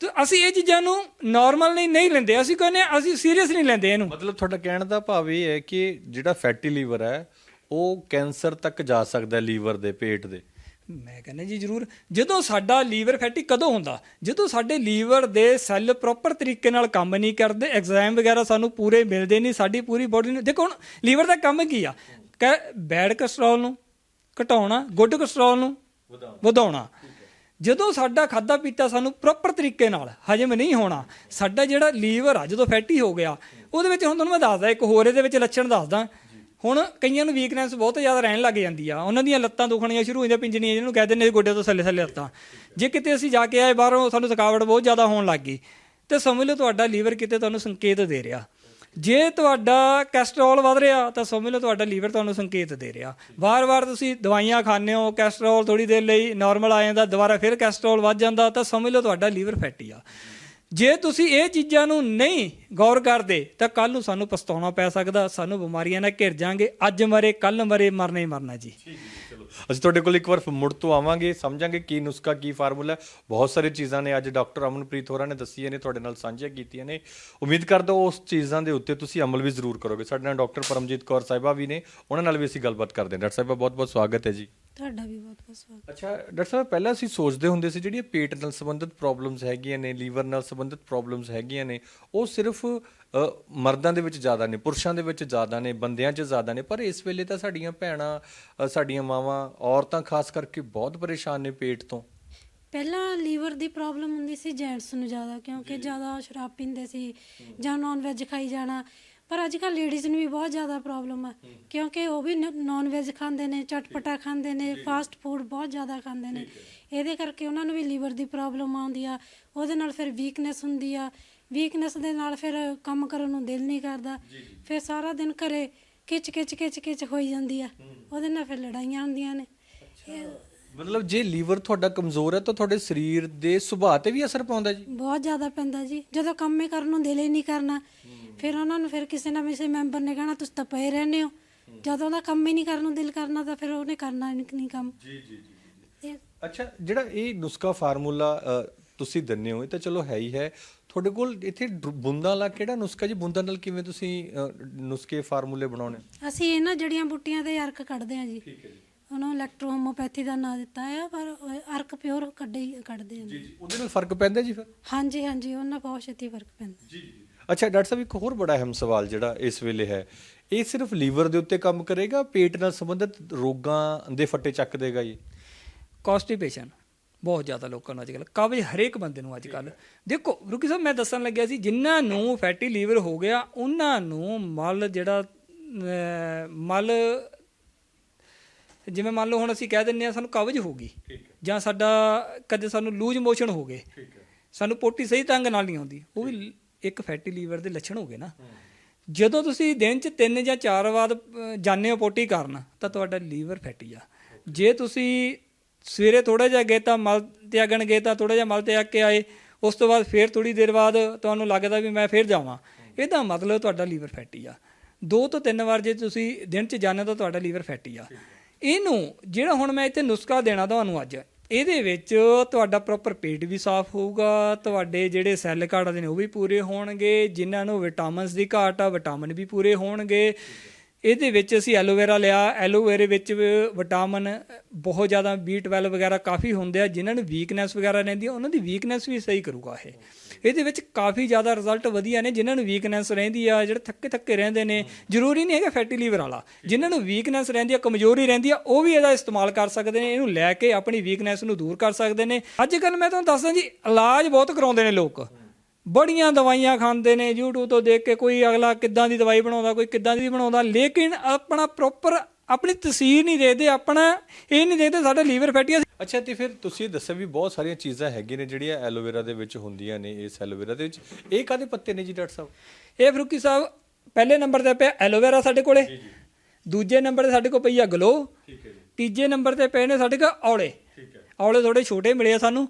ਤੇ ਅਸੀਂ ਇਹ ਚੀਜ਼ਾਂ ਨੂੰ ਨਾਰਮਲ ਨਹੀਂ ਨਹੀਂ ਲੈਂਦੇ। ਅਸੀਂ ਕਹਿੰਦੇ ਅਸੀਂ ਸੀਰੀਅਸ ਨਹੀਂ ਲੈਂਦੇ ਇਹਨੂੰ। ਮਤਲਬ ਤੁਹਾਡਾ ਕਹਿਣ ਦਾ ਭਾਵ ਇਹ ਹੈ ਕਿ ਜਿਹੜਾ ਫੈਟੀ ਲੀਵਰ ਹੈ, ਉਹ ਕੈਂਸਰ ਤੱਕ ਜਾ ਸਕਦਾ ਲੀਵਰ ਦੇ, ਪੇਟ ਦੇ। ਮੈਂ ਕਹਿੰਦਾ ਜੀ ਜ਼ਰੂਰ ਜਦੋਂ ਸਾਡਾ ਲੀਵਰ ਫੈਟੀ ਕਦੋਂ ਹੁੰਦਾ? ਜਦੋਂ ਸਾਡੇ ਲੀਵਰ ਦੇ ਸੈੱਲ ਪ੍ਰੋਪਰ ਤਰੀਕੇ ਨਾਲ ਕੰਮ ਨਹੀਂ ਕਰਦੇ ਐਗਜ਼ਾਮ ਵਗੈਰਾ ਸਾਨੂੰ ਪੂਰੇ ਮਿਲਦੇ ਨਹੀਂ ਸਾਡੀ ਪੂਰੀ ਬੋਡੀ ਨੂੰ ਦੇਖੋ ਹੁਣ ਲੀਵਰ ਦਾ ਕੰਮ ਕੀ ਆ? ਬੈਡ ਕੋਲੇਸਟ੍ਰੋਲ ਨੂੰ ਘਟਾਉਣਾ ਗੁੱਡ ਕੋਲੇਸਟ੍ਰੋਲ ਨੂੰ ਵਧਾਉਣਾ। ਜਦੋਂ ਸਾਡਾ ਖਾਦਾ ਪੀਤਾ ਸਾਨੂੰ ਪ੍ਰੋਪਰ ਤਰੀਕੇ ਨਾਲ ਹਜਮ ਨਹੀਂ ਹੋਣਾ ਸਾਡਾ ਜਿਹੜਾ ਲੀਵਰ ਆ ਜਦੋਂ ਫੈਟੀ ਹੋ ਗਿਆ ਉਹਦੇ ਵਿੱਚ ਹੁਣ ਤੁਹਾਨੂੰ ਮੈਂ ਦੱਸਦਾ ਇੱਕ ਹੋਰ ਇਹਦੇ ਵਿੱਚ ਲੱਛਣ ਦੱਸਦਾ। ਹੁਣ ਕਈਆਂ ਨੂੰ ਵੀਕਨੈਸ ਬਹੁਤ ਜ਼ਿਆਦਾ ਰਹਿਣ ਲੱਗ ਜਾਂਦੀ ਆ। ਉਹਨਾਂ ਦੀਆਂ ਲੱਤਾਂ ਦੁਖਣੀਆਂ ਸ਼ੁਰੂ ਹੋ ਜਾਂਦੀਆਂ ਪਿੰਜਣੀਆਂ ਜਿਹਨੂੰ ਕਹਿੰਦੇ ਨੇ ਗੋਡੇ ਤੋਂ ਥੱਲੇ ਥੱਲੇ ਲੱਤਾਂ। ਜੇ ਕਿਤੇ ਅਸੀਂ ਜਾ ਕੇ ਆਏ ਬਾਹਰੋਂ, ਸਾਨੂੰ ਥਕਾਵਟ ਬਹੁਤ ਜ਼ਿਆਦਾ ਹੋਣ ਲੱਗ ਗਈ। ਤੇ ਸਮਝ ਲਓ ਤੁਹਾਡਾ ਲੀਵਰ ਕਿਤੇ ਤੁਹਾਨੂੰ ਸੰਕੇਤ ਦੇ ਰਿਹਾ। ਜੇ ਤੁਹਾਡਾ ਕੈਸਟਰੋਲ ਵਧ ਰਿਹਾ, ਤਾਂ ਸਮਝ ਲਓ ਤੁਹਾਡਾ ਲੀਵਰ ਤੁਹਾਨੂੰ ਸੰਕੇਤ ਦੇ ਰਿਹਾ। ਵਾਰ-ਵਾਰ ਤੁਸੀਂ ਦਵਾਈਆਂ ਖਾਂਦੇ ਹੋ ਕੈਸਟਰੋਲ ਥੋੜੀ ਦੇਰ ਲਈ ਨਾਰਮਲ ਆ ਜਾਂਦਾ, ਦੁਬਾਰਾ ਫਿਰ ਕੈਸਟਰੋਲ ਵੱਧ ਜਾਂਦਾ, ਤਾਂ ਸਮਝ ਲਓ ਤੁਹਾਡਾ ਲੀਵਰ ਫੈਟੀ ਆ। ਜੇ ਤੁਸੀਂ ਇਹ ਚੀਜ਼ਾਂ ਨੂੰ ਨਹੀਂ ਗੌਰ ਕਰਦੇ, ਤਾਂ ਕੱਲ ਨੂੰ ਸਾਨੂੰ ਪਛਤਾਉਣਾ ਪੈ ਸਕਦਾ, ਸਾਨੂੰ ਬਿਮਾਰੀਆਂ ਨਾਲ ਘਿਰ ਜਾਾਂਗੇ ਅੱਜ ਮਰੇ ਕੱਲ ਮਰੇ, ਮਰਨਾ ਹੀ ਮਰਨਾ ਜੀ। ਅਸੀਂ ਤੁਹਾਡੇ ਕੋਲ ਇੱਕ ਵਾਰ ਮੁੜ ਤੋਂ ਆਵਾਂਗੇ, ਸਮਝਾਂਗੇ ਕੀ ਨੁਸਖਾ, ਕੀ ਫਾਰਮੂਲਾ ਬਹੁਤ ਸਾਰੀ ਚੀਜ਼ਾਂ ਨੇ ਅੱਜ ਡਾਕਟਰ ਅਮਨਪ੍ਰੀਤ ਹੋਰਾਂ ਨੇ ਦੱਸੀਆਂ ਨੇ, ਤੁਹਾਡੇ ਨਾਲ ਸਾਂਝੀਆਂ ਕੀਤੀਆਂ ਨੇ। ਉਮੀਦ ਕਰਦਾ ਉਸ ਚੀਜ਼ਾਂ ਦੇ ਉੱਤੇ ਤੁਸੀਂ ਅਮਲ ਵੀ ਜ਼ਰੂਰ ਕਰੋਗੇ। ਸਾਡੇ ਨਾਲ ਡਾਕਟਰ ਪਰਮਜੀਤ ਕੌਰ ਸਾਹਿਬਾ ਵੀ ਨੇ, ਉਹਨਾਂ ਨਾਲ ਵੀ ਅਸੀਂ ਗੱਲਬਾਤ ਕਰਦੇ ਹਾਂ। ਡਾਕਟਰ ਸਾਹਿਬਾ ਬਹੁਤ ਬਹੁਤ ਸਵਾਗਤ ਹੈ ਜੀ। ਤੁਹਾਡਾ ਵੀ ਬਹੁਤ ਬਹੁਤ ਸਵਾਗਤ। ਅੱਛਾ ਡਾਕਟਰ ਸਾਹਿਬ ਪਹਿਲਾਂ ਅਸੀਂ ਸੋਚਦੇ ਹੁੰਦੇ ਸੀ ਜਿਹੜੀਆਂ ਪੇਟ ਨਾਲ ਸੰਬੰਧਿਤ ਪ੍ਰੋਬਲਮਸ ਹੈਗੀਆਂ ਨੇ ਲੀਵਰ ਨਾਲ ਸੰਬੰਧਿਤ ਪ੍ਰੋਬਲਮਸ ਹੈਗੀਆਂ ਨੇ ਉਹ ਸਿਰਫ ਮਰਦਾਂ ਦੇ ਵਿੱਚ ਜ਼ਿਆਦਾ ਨੇ ਪੁਰਸ਼ਾਂ ਦੇ ਵਿੱਚ ਜ਼ਿਆਦਾ ਨੇ ਬੰਦਿਆਂ 'ਚ ਜ਼ਿਆਦਾ ਨੇ ਪਰ ਇਸ ਵੇਲੇ ਤਾਂ ਸਾਡੀਆਂ ਭੈਣਾਂ ਸਾਡੀਆਂ ਮਾਵਾਂ ਔਰਤਾਂ ਖਾਸ ਕਰਕੇ ਬਹੁਤ ਪਰੇਸ਼ਾਨ ਨੇ ਪੇਟ ਤੋਂ। ਪਹਿਲਾਂ ਲੀਵਰ ਦੀ ਪ੍ਰੋਬਲਮ ਹੁੰਦੀ ਸੀ ਜੈਂਟਸ ਨੂੰ ਜ਼ਿਆਦਾ ਕਿਉਂਕਿ ਜ਼ਿਆਦਾ ਸ਼ਰਾਬ ਪੀਂਦੇ ਸੀ ਜਾਂ ਨਾਨ ਵੈਜ ਖਾਈ ਜਾਣਾ। ਪਰ ਅੱਜ ਕੱਲ ਲੇਡੀਜ਼ ਨੂੰ ਵੀ ਬਹੁਤ ਜ਼ਿਆਦਾ ਪ੍ਰੋਬਲਮ ਆ। ਕਿਉਂਕਿ ਉਹ ਵੀ ਨਾਨ ਵੈਜ ਖਾਂਦੇ ਨੇ ਚਟਪਟਾ ਖਾਂਦੇ ਨੇ ਫਾਸਟ ਫੂਡ ਬਹੁਤ ਜ਼ਿਆਦਾ ਖਾਂਦੇ ਨੇ। ਇਹਦੇ ਕਰਕੇ ਉਹਨਾਂ ਨੂੰ ਵੀ ਲੀਵਰ ਦੀ ਪ੍ਰੋਬਲਮ ਆਉਂਦੀ ਆ। ਉਹਦੇ ਨਾਲ ਫਿਰ ਵੀਕਨੈਸ ਹੁੰਦੀ ਆ। ਵੀਕਨੈਸ ਦੇ ਨਾਲ ਫਿਰ ਕੰਮ ਕਰਨ ਨੂੰ ਦਿਲ ਨਹੀਂ ਕਰਦਾ। ਫਿਰ ਸਾਰਾ ਦਿਨ ਘਰੇ ਕਿਚ ਕਿਚ ਕਿਚ ਕਿਚ ਹੋਈ ਜਾਂਦੀ ਆ। ਉਹਦੇ ਨਾਲ ਫਿਰ ਲੜਾਈਆਂ ਹੁੰਦੀਆਂ ਨੇ। ਮਤਲਬ ਜੇ ਲੀਵਰ ਤੁਹਾਡਾ ਕਮਜ਼ੋਰ ਹੈ ਤਾਂ ਤੁਹਾਡੇ ਸਰੀਰ ਦੇ ਸੁਭਾਅ ਤੇ ਵੀ ਅਸਰ ਪਾਉਂਦਾ ਜੀ? ਬਹੁਤ ਜ਼ਿਆਦਾ ਪੈਂਦਾ ਜੀ। ਜਦੋਂ ਕੰਮ ਕਰਨ ਨੂੰ ਦਿਲ ਹੀ ਨਹੀਂ ਕਰਨਾ ਫਿਰ ਉਹਨਾਂ ਨੂੰ ਫਿਰ ਕਿਸੇ ਨਾ ਕਿਸੇ ਮੈਂਬਰ ਨੇ ਕਹਿਣਾ ਤੁਸੀਂ ਤਾਂ ਪਏ ਰਹਿੰਦੇ ਹੋ। ਜਦੋਂ ਦਾ ਕੰਮ ਹੀ ਨਹੀਂ ਕਰਨ ਨੂੰ ਦਿਲ ਕਰਨਾ ਤਾਂ ਫਿਰ ਉਹਨੇ ਕਰਨਾ ਨਹੀਂ ਕੰਮ। ਜੀ ਜੀ ਜੀ ਅੱਛਾ ਜਿਹੜਾ ਇਹ ਨੁਸਖਾ ਫਾਰਮੂਲਾ ਤੁਸੀਂ ਦਿੰਦੇ ਹੋ ਇਹ ਤਾਂ ਚਲੋ ਹੈ ਹੀ ਹੈ। ਤੁਹਾਡੇ ਕੋਲ ਇੱਥੇ ਬੂੰਦਾਂ ਵਾਲਾ ਕਿਹੜਾ ਨੁਸਖਾ ਜੀ? ਬੂੰਦਾਂ ਨਾਲ ਕਿਵੇਂ ਤੁਸੀਂ ਨੁਸਖੇ ਫਾਰਮੂਲੇ ਬਣਾਉਣੇ ਅਸੀਂ ਇਹਨਾਂ ਜੜੀਆਂ ਬੂਟੀਆਂ ਦੇ ਅਰਕ ਕੱਢਦੇ ਹਾਂ ਜੀ। ਠੀਕ ਹੈ ਜੀ। ਉਹਨੂੰ ਇਲੈਕਟ੍ਰੋ ਹੋਮੋਪੈਥੀ ਦਾ ਨਾਂ ਦਿੱਤਾ ਆ ਪਰ ਅਰਕ ਪਿਓਰ ਕੱਢੇ ਹੀ ਕੱਢਦੇ ਹਾਂ ਜੀ ਜੀ। ਉਹਦੇ ਨਾਲ ਫ਼ਰਕ ਪੈਂਦਾ ਜੀ ਫਿਰ? ਹਾਂਜੀ ਹਾਂਜੀ ਉਹਨਾਂ ਬਹੁਤ ਛੇਤੀ ਫ਼ਰਕ ਪੈਂਦਾ। ਜੀ ਜੀ ਅੱਛਾ ਡਾਕਟਰ ਸਾਹਿਬ ਇੱਕ ਹੋਰ ਬੜਾ ਅਹਿਮ ਸਵਾਲ ਜਿਹੜਾ ਇਸ ਵੇਲੇ ਹੈ। ਇਹ ਸਿਰਫ ਲੀਵਰ ਦੇ ਉੱਤੇ ਕੰਮ ਕਰੇਗਾ ਪੇਟ ਨਾਲ ਸੰਬੰਧਿਤ ਰੋਗਾਂ ਦੇ ਫੱਟੇ ਚੱਕ ਦੇਗਾ ਜੀ? ਕੌਨਸਟੀਪੇਸ਼ਨ ਬਹੁਤ ਜ਼ਿਆਦਾ ਲੋਕਾਂ ਨੂੰ ਅੱਜਕੱਲ ਕਬਜ਼ ਹਰੇਕ ਬੰਦੇ ਨੂੰ ਅੱਜਕੱਲ ਦੇਖੋ ਰੁਕੀ ਸਾਹਿਬ ਮੈਂ ਦੱਸਣ ਲੱਗਿਆ ਸੀ ਜਿਨ੍ਹਾਂ ਨੂੰ ਫੈਟੀ ਲੀਵਰ ਹੋ ਗਿਆ ਉਹਨਾਂ ਨੂੰ ਮਲ ਜਿਹੜਾ ਮਲ ਜਿਵੇਂ ਮੰਨ ਲਓ ਹੁਣ ਅਸੀਂ ਕਹਿ ਦਿੰਨੇ ਆ ਸਾਨੂੰ ਕਬਜ਼ ਹੋ ਗਈ ਜਾਂ ਸਾਡਾ ਕਦੇ ਸਾਨੂੰ ਲੂਜ ਮੋਸ਼ਨ ਹੋ ਗਏ। ਸਾਨੂੰ ਪੋਟੀ ਸਹੀ ਢੰਗ ਨਾਲ ਨਹੀਂ ਆਉਂਦੀ। ਉਹ ਵੀ ਇੱਕ ਫੈਟੀ ਲੀਵਰ ਦੇ ਲੱਛਣ ਹੋ ਗਏ ਨਾ। ਜਦੋਂ ਤੁਸੀਂ ਦਿਨ 'ਚ ਤਿੰਨ ਜਾਂ ਚਾਰ ਵਾਰ ਜਾਂਦੇ ਹੋ ਪੋਟੀ ਕਰਨ ਤਾਂ ਤੁਹਾਡਾ ਲੀਵਰ ਫੈਟੀ ਆ। ਜੇ ਤੁਸੀਂ ਸਵੇਰੇ ਥੋੜਾ ਜਿਹਾ ਗਏ ਤਾਂ ਮਲ ਤਿਆਗਣ ਗਏ ਤਾਂ ਥੋੜਾ ਜਿਹਾ ਮਲ ਤਿਆਗ ਕੇ ਆਏ ਉਸ ਤੋਂ ਬਾਅਦ ਫੇਰ ਥੋੜੀ ਦੇਰ ਬਾਅਦ ਤੁਹਾਨੂੰ ਲੱਗਦਾ ਵੀ ਮੈਂ ਫੇਰ ਜਾਵਾਂ। ਇਹਦਾ ਮਤਲਬ ਤੁਹਾਡਾ ਲੀਵਰ ਫੈਟੀ ਆ। ਦੋ ਤੋਂ ਤਿੰਨ ਵਾਰ ਜੇ ਤੁਸੀਂ ਦਿਨ 'ਚ ਜਾਂਦੇ ਹੋ ਤਾਂ ਤੁਹਾਡਾ ਲੀਵਰ ਫੈਟੀ ਆ। ਇਹਨੂੰ ਜਿਹੜਾ ਹੁਣ ਮੈਂ ਇੱਥੇ ਨੁਸਖਾ ਦੇਣਾ ਤੁਹਾਨੂੰ ਅੱਜ, ਇਹਦੇ ਵਿੱਚ ਤੁਹਾਡਾ ਪ੍ਰੋਪਰ ਪੇਟ ਵੀ ਸਾਫ਼ ਹੋਊਗਾ, ਤੁਹਾਡੇ ਜਿਹੜੇ ਸੈੱਲ ਘਾਟ ਦੇ ਨੇ ਉਹ ਵੀ ਪੂਰੇ ਹੋਣਗੇ, ਜਿਨ੍ਹਾਂ ਨੂੰ ਵਿਟਾਮਿਨਸ ਦੀ ਘਾਟ ਆ ਵਿਟਾਮਿਨ ਵੀ ਪੂਰੇ ਹੋਣਗੇ। ਇਹਦੇ ਵਿੱਚ ਅਸੀਂ ਐਲੋਵੇਰਾ ਲਿਆ, ਐਲੋਵੇਰੇ ਵਿੱਚ ਵਿਟਾਮਿਨ ਬਹੁਤ ਜ਼ਿਆਦਾ B12 ਵਗੈਰਾ ਕਾਫੀ ਹੁੰਦੇ ਆ, ਜਿਨ੍ਹਾਂ ਨੂੰ ਵੀਕਨੈਸ ਵਗੈਰਾ ਰਹਿੰਦੀ ਆ, ਉਹਨਾਂ ਦੀ ਵੀਕਨੈਸ ਵੀ ਸਹੀ ਕਰੂਗਾ ਇਹ। ਇਹਦੇ ਵਿੱਚ ਕਾਫੀ ਜ਼ਿਆਦਾ ਰਿਜ਼ਲਟ ਵਧੀਆ ਨੇ, ਜਿਨ੍ਹਾਂ ਨੂੰ ਵੀਕਨੈਸ ਰਹਿੰਦੀ ਆ, ਜਿਹੜੇ ਥੱਕੇ ਥੱਕੇ ਰਹਿੰਦੇ ਨੇ। ਜ਼ਰੂਰੀ ਨਹੀਂ ਹੈਗਾ ਫੈਟੀ ਲੀਵਰ ਵਾਲਾ। ਜਿਨ੍ਹਾਂ ਨੂੰ ਵੀਕਨੈਸ ਰਹਿੰਦੀ ਆ, ਕਮਜ਼ੋਰੀ ਰਹਿੰਦੀ ਆ, ਉਹ ਵੀ ਇਹਦਾ ਇਸਤੇਮਾਲ ਕਰ ਸਕਦੇ ਨੇ, ਇਹਨੂੰ ਲੈ ਕੇ ਆਪਣੀ ਵੀਕਨੈਸ ਨੂੰ ਦੂਰ ਕਰ ਸਕਦੇ ਨੇ। ਅੱਜ ਕੱਲ ਮੈਂ ਤੁਹਾਨੂੰ ਦੱਸਦਾ ਜੀ, ਇਲਾਜ ਬਹੁਤ ਕਰਾਉਂਦੇ ਨੇ ਲੋਕ। ਬੜੀਆਂ ਦਵਾਈਆਂ ਖਾਂਦੇ ਨੇ, YouTube ਤੋਂ ਦੇਖ ਕੇ ਕੋਈ ਅਗਲਾ ਕਿੱਦਾਂ ਦੀ ਦਵਾਈ ਬਣਾਉਂਦਾ, ਕੋਈ ਕਿੱਦਾਂ ਦੀ ਬਣਾਉਂਦਾ, ਲੇਕਿਨ ਆਪਣਾ ਪ੍ਰੋਪਰ ਆਪਣੀ ਤਸਵੀਰ ਨਹੀਂ ਦੇਖਦੇ ਆਪਣਾ ਇਹ ਨਹੀਂ ਦੇਖਦੇ ਸਾਡਾ ਲੀਵਰ ਫੈਟੀ ਆ। ਅੱਛਾ ਤੇ ਫਿਰ ਤੁਸੀਂ ਦੱਸਿਆ ਵੀ ਬਹੁਤ ਸਾਰੀਆਂ ਚੀਜ਼ਾਂ ਹੈਗੀਆਂ ਨੇ ਜਿਹੜੀਆਂ ਐਲੋਵੇਰਾ ਦੇ ਵਿੱਚ ਹੁੰਦੀਆਂ ਨੇ ਇਸ ਐਲੋਵੇਰਾ ਦੇ ਵਿੱਚ। ਇਹ ਕਾਦੇ ਪੱਤੇ ਨੇ ਜੀ ਡਾਕਟਰ ਸਾਹਿਬ? ਇਹ ਫਰੂਕੀ ਸਾਹਿਬ ਪਹਿਲੇ ਨੰਬਰ ਤੇ ਪਿਆ ਐਲੋਵੇਰਾ ਸਾਡੇ ਕੋਲੇ। ਦੂਜੇ ਨੰਬਰ ਤੇ ਸਾਡੇ ਕੋਲ ਪਈ ਆ ਗਲੋ। ਠੀਕ ਹੈ ਜੀ। ਤੀਜੇ ਨੰਬਰ ਤੇ ਪਏ ਨੇ ਸਾਡੇ ਕੋਲ ਔਲੇ। ਠੀਕ ਹੈ। ਔਲੇ ਥੋੜੇ ਛੋਟੇ ਮਿਲੇ ਆ ਸਾਨੂੰ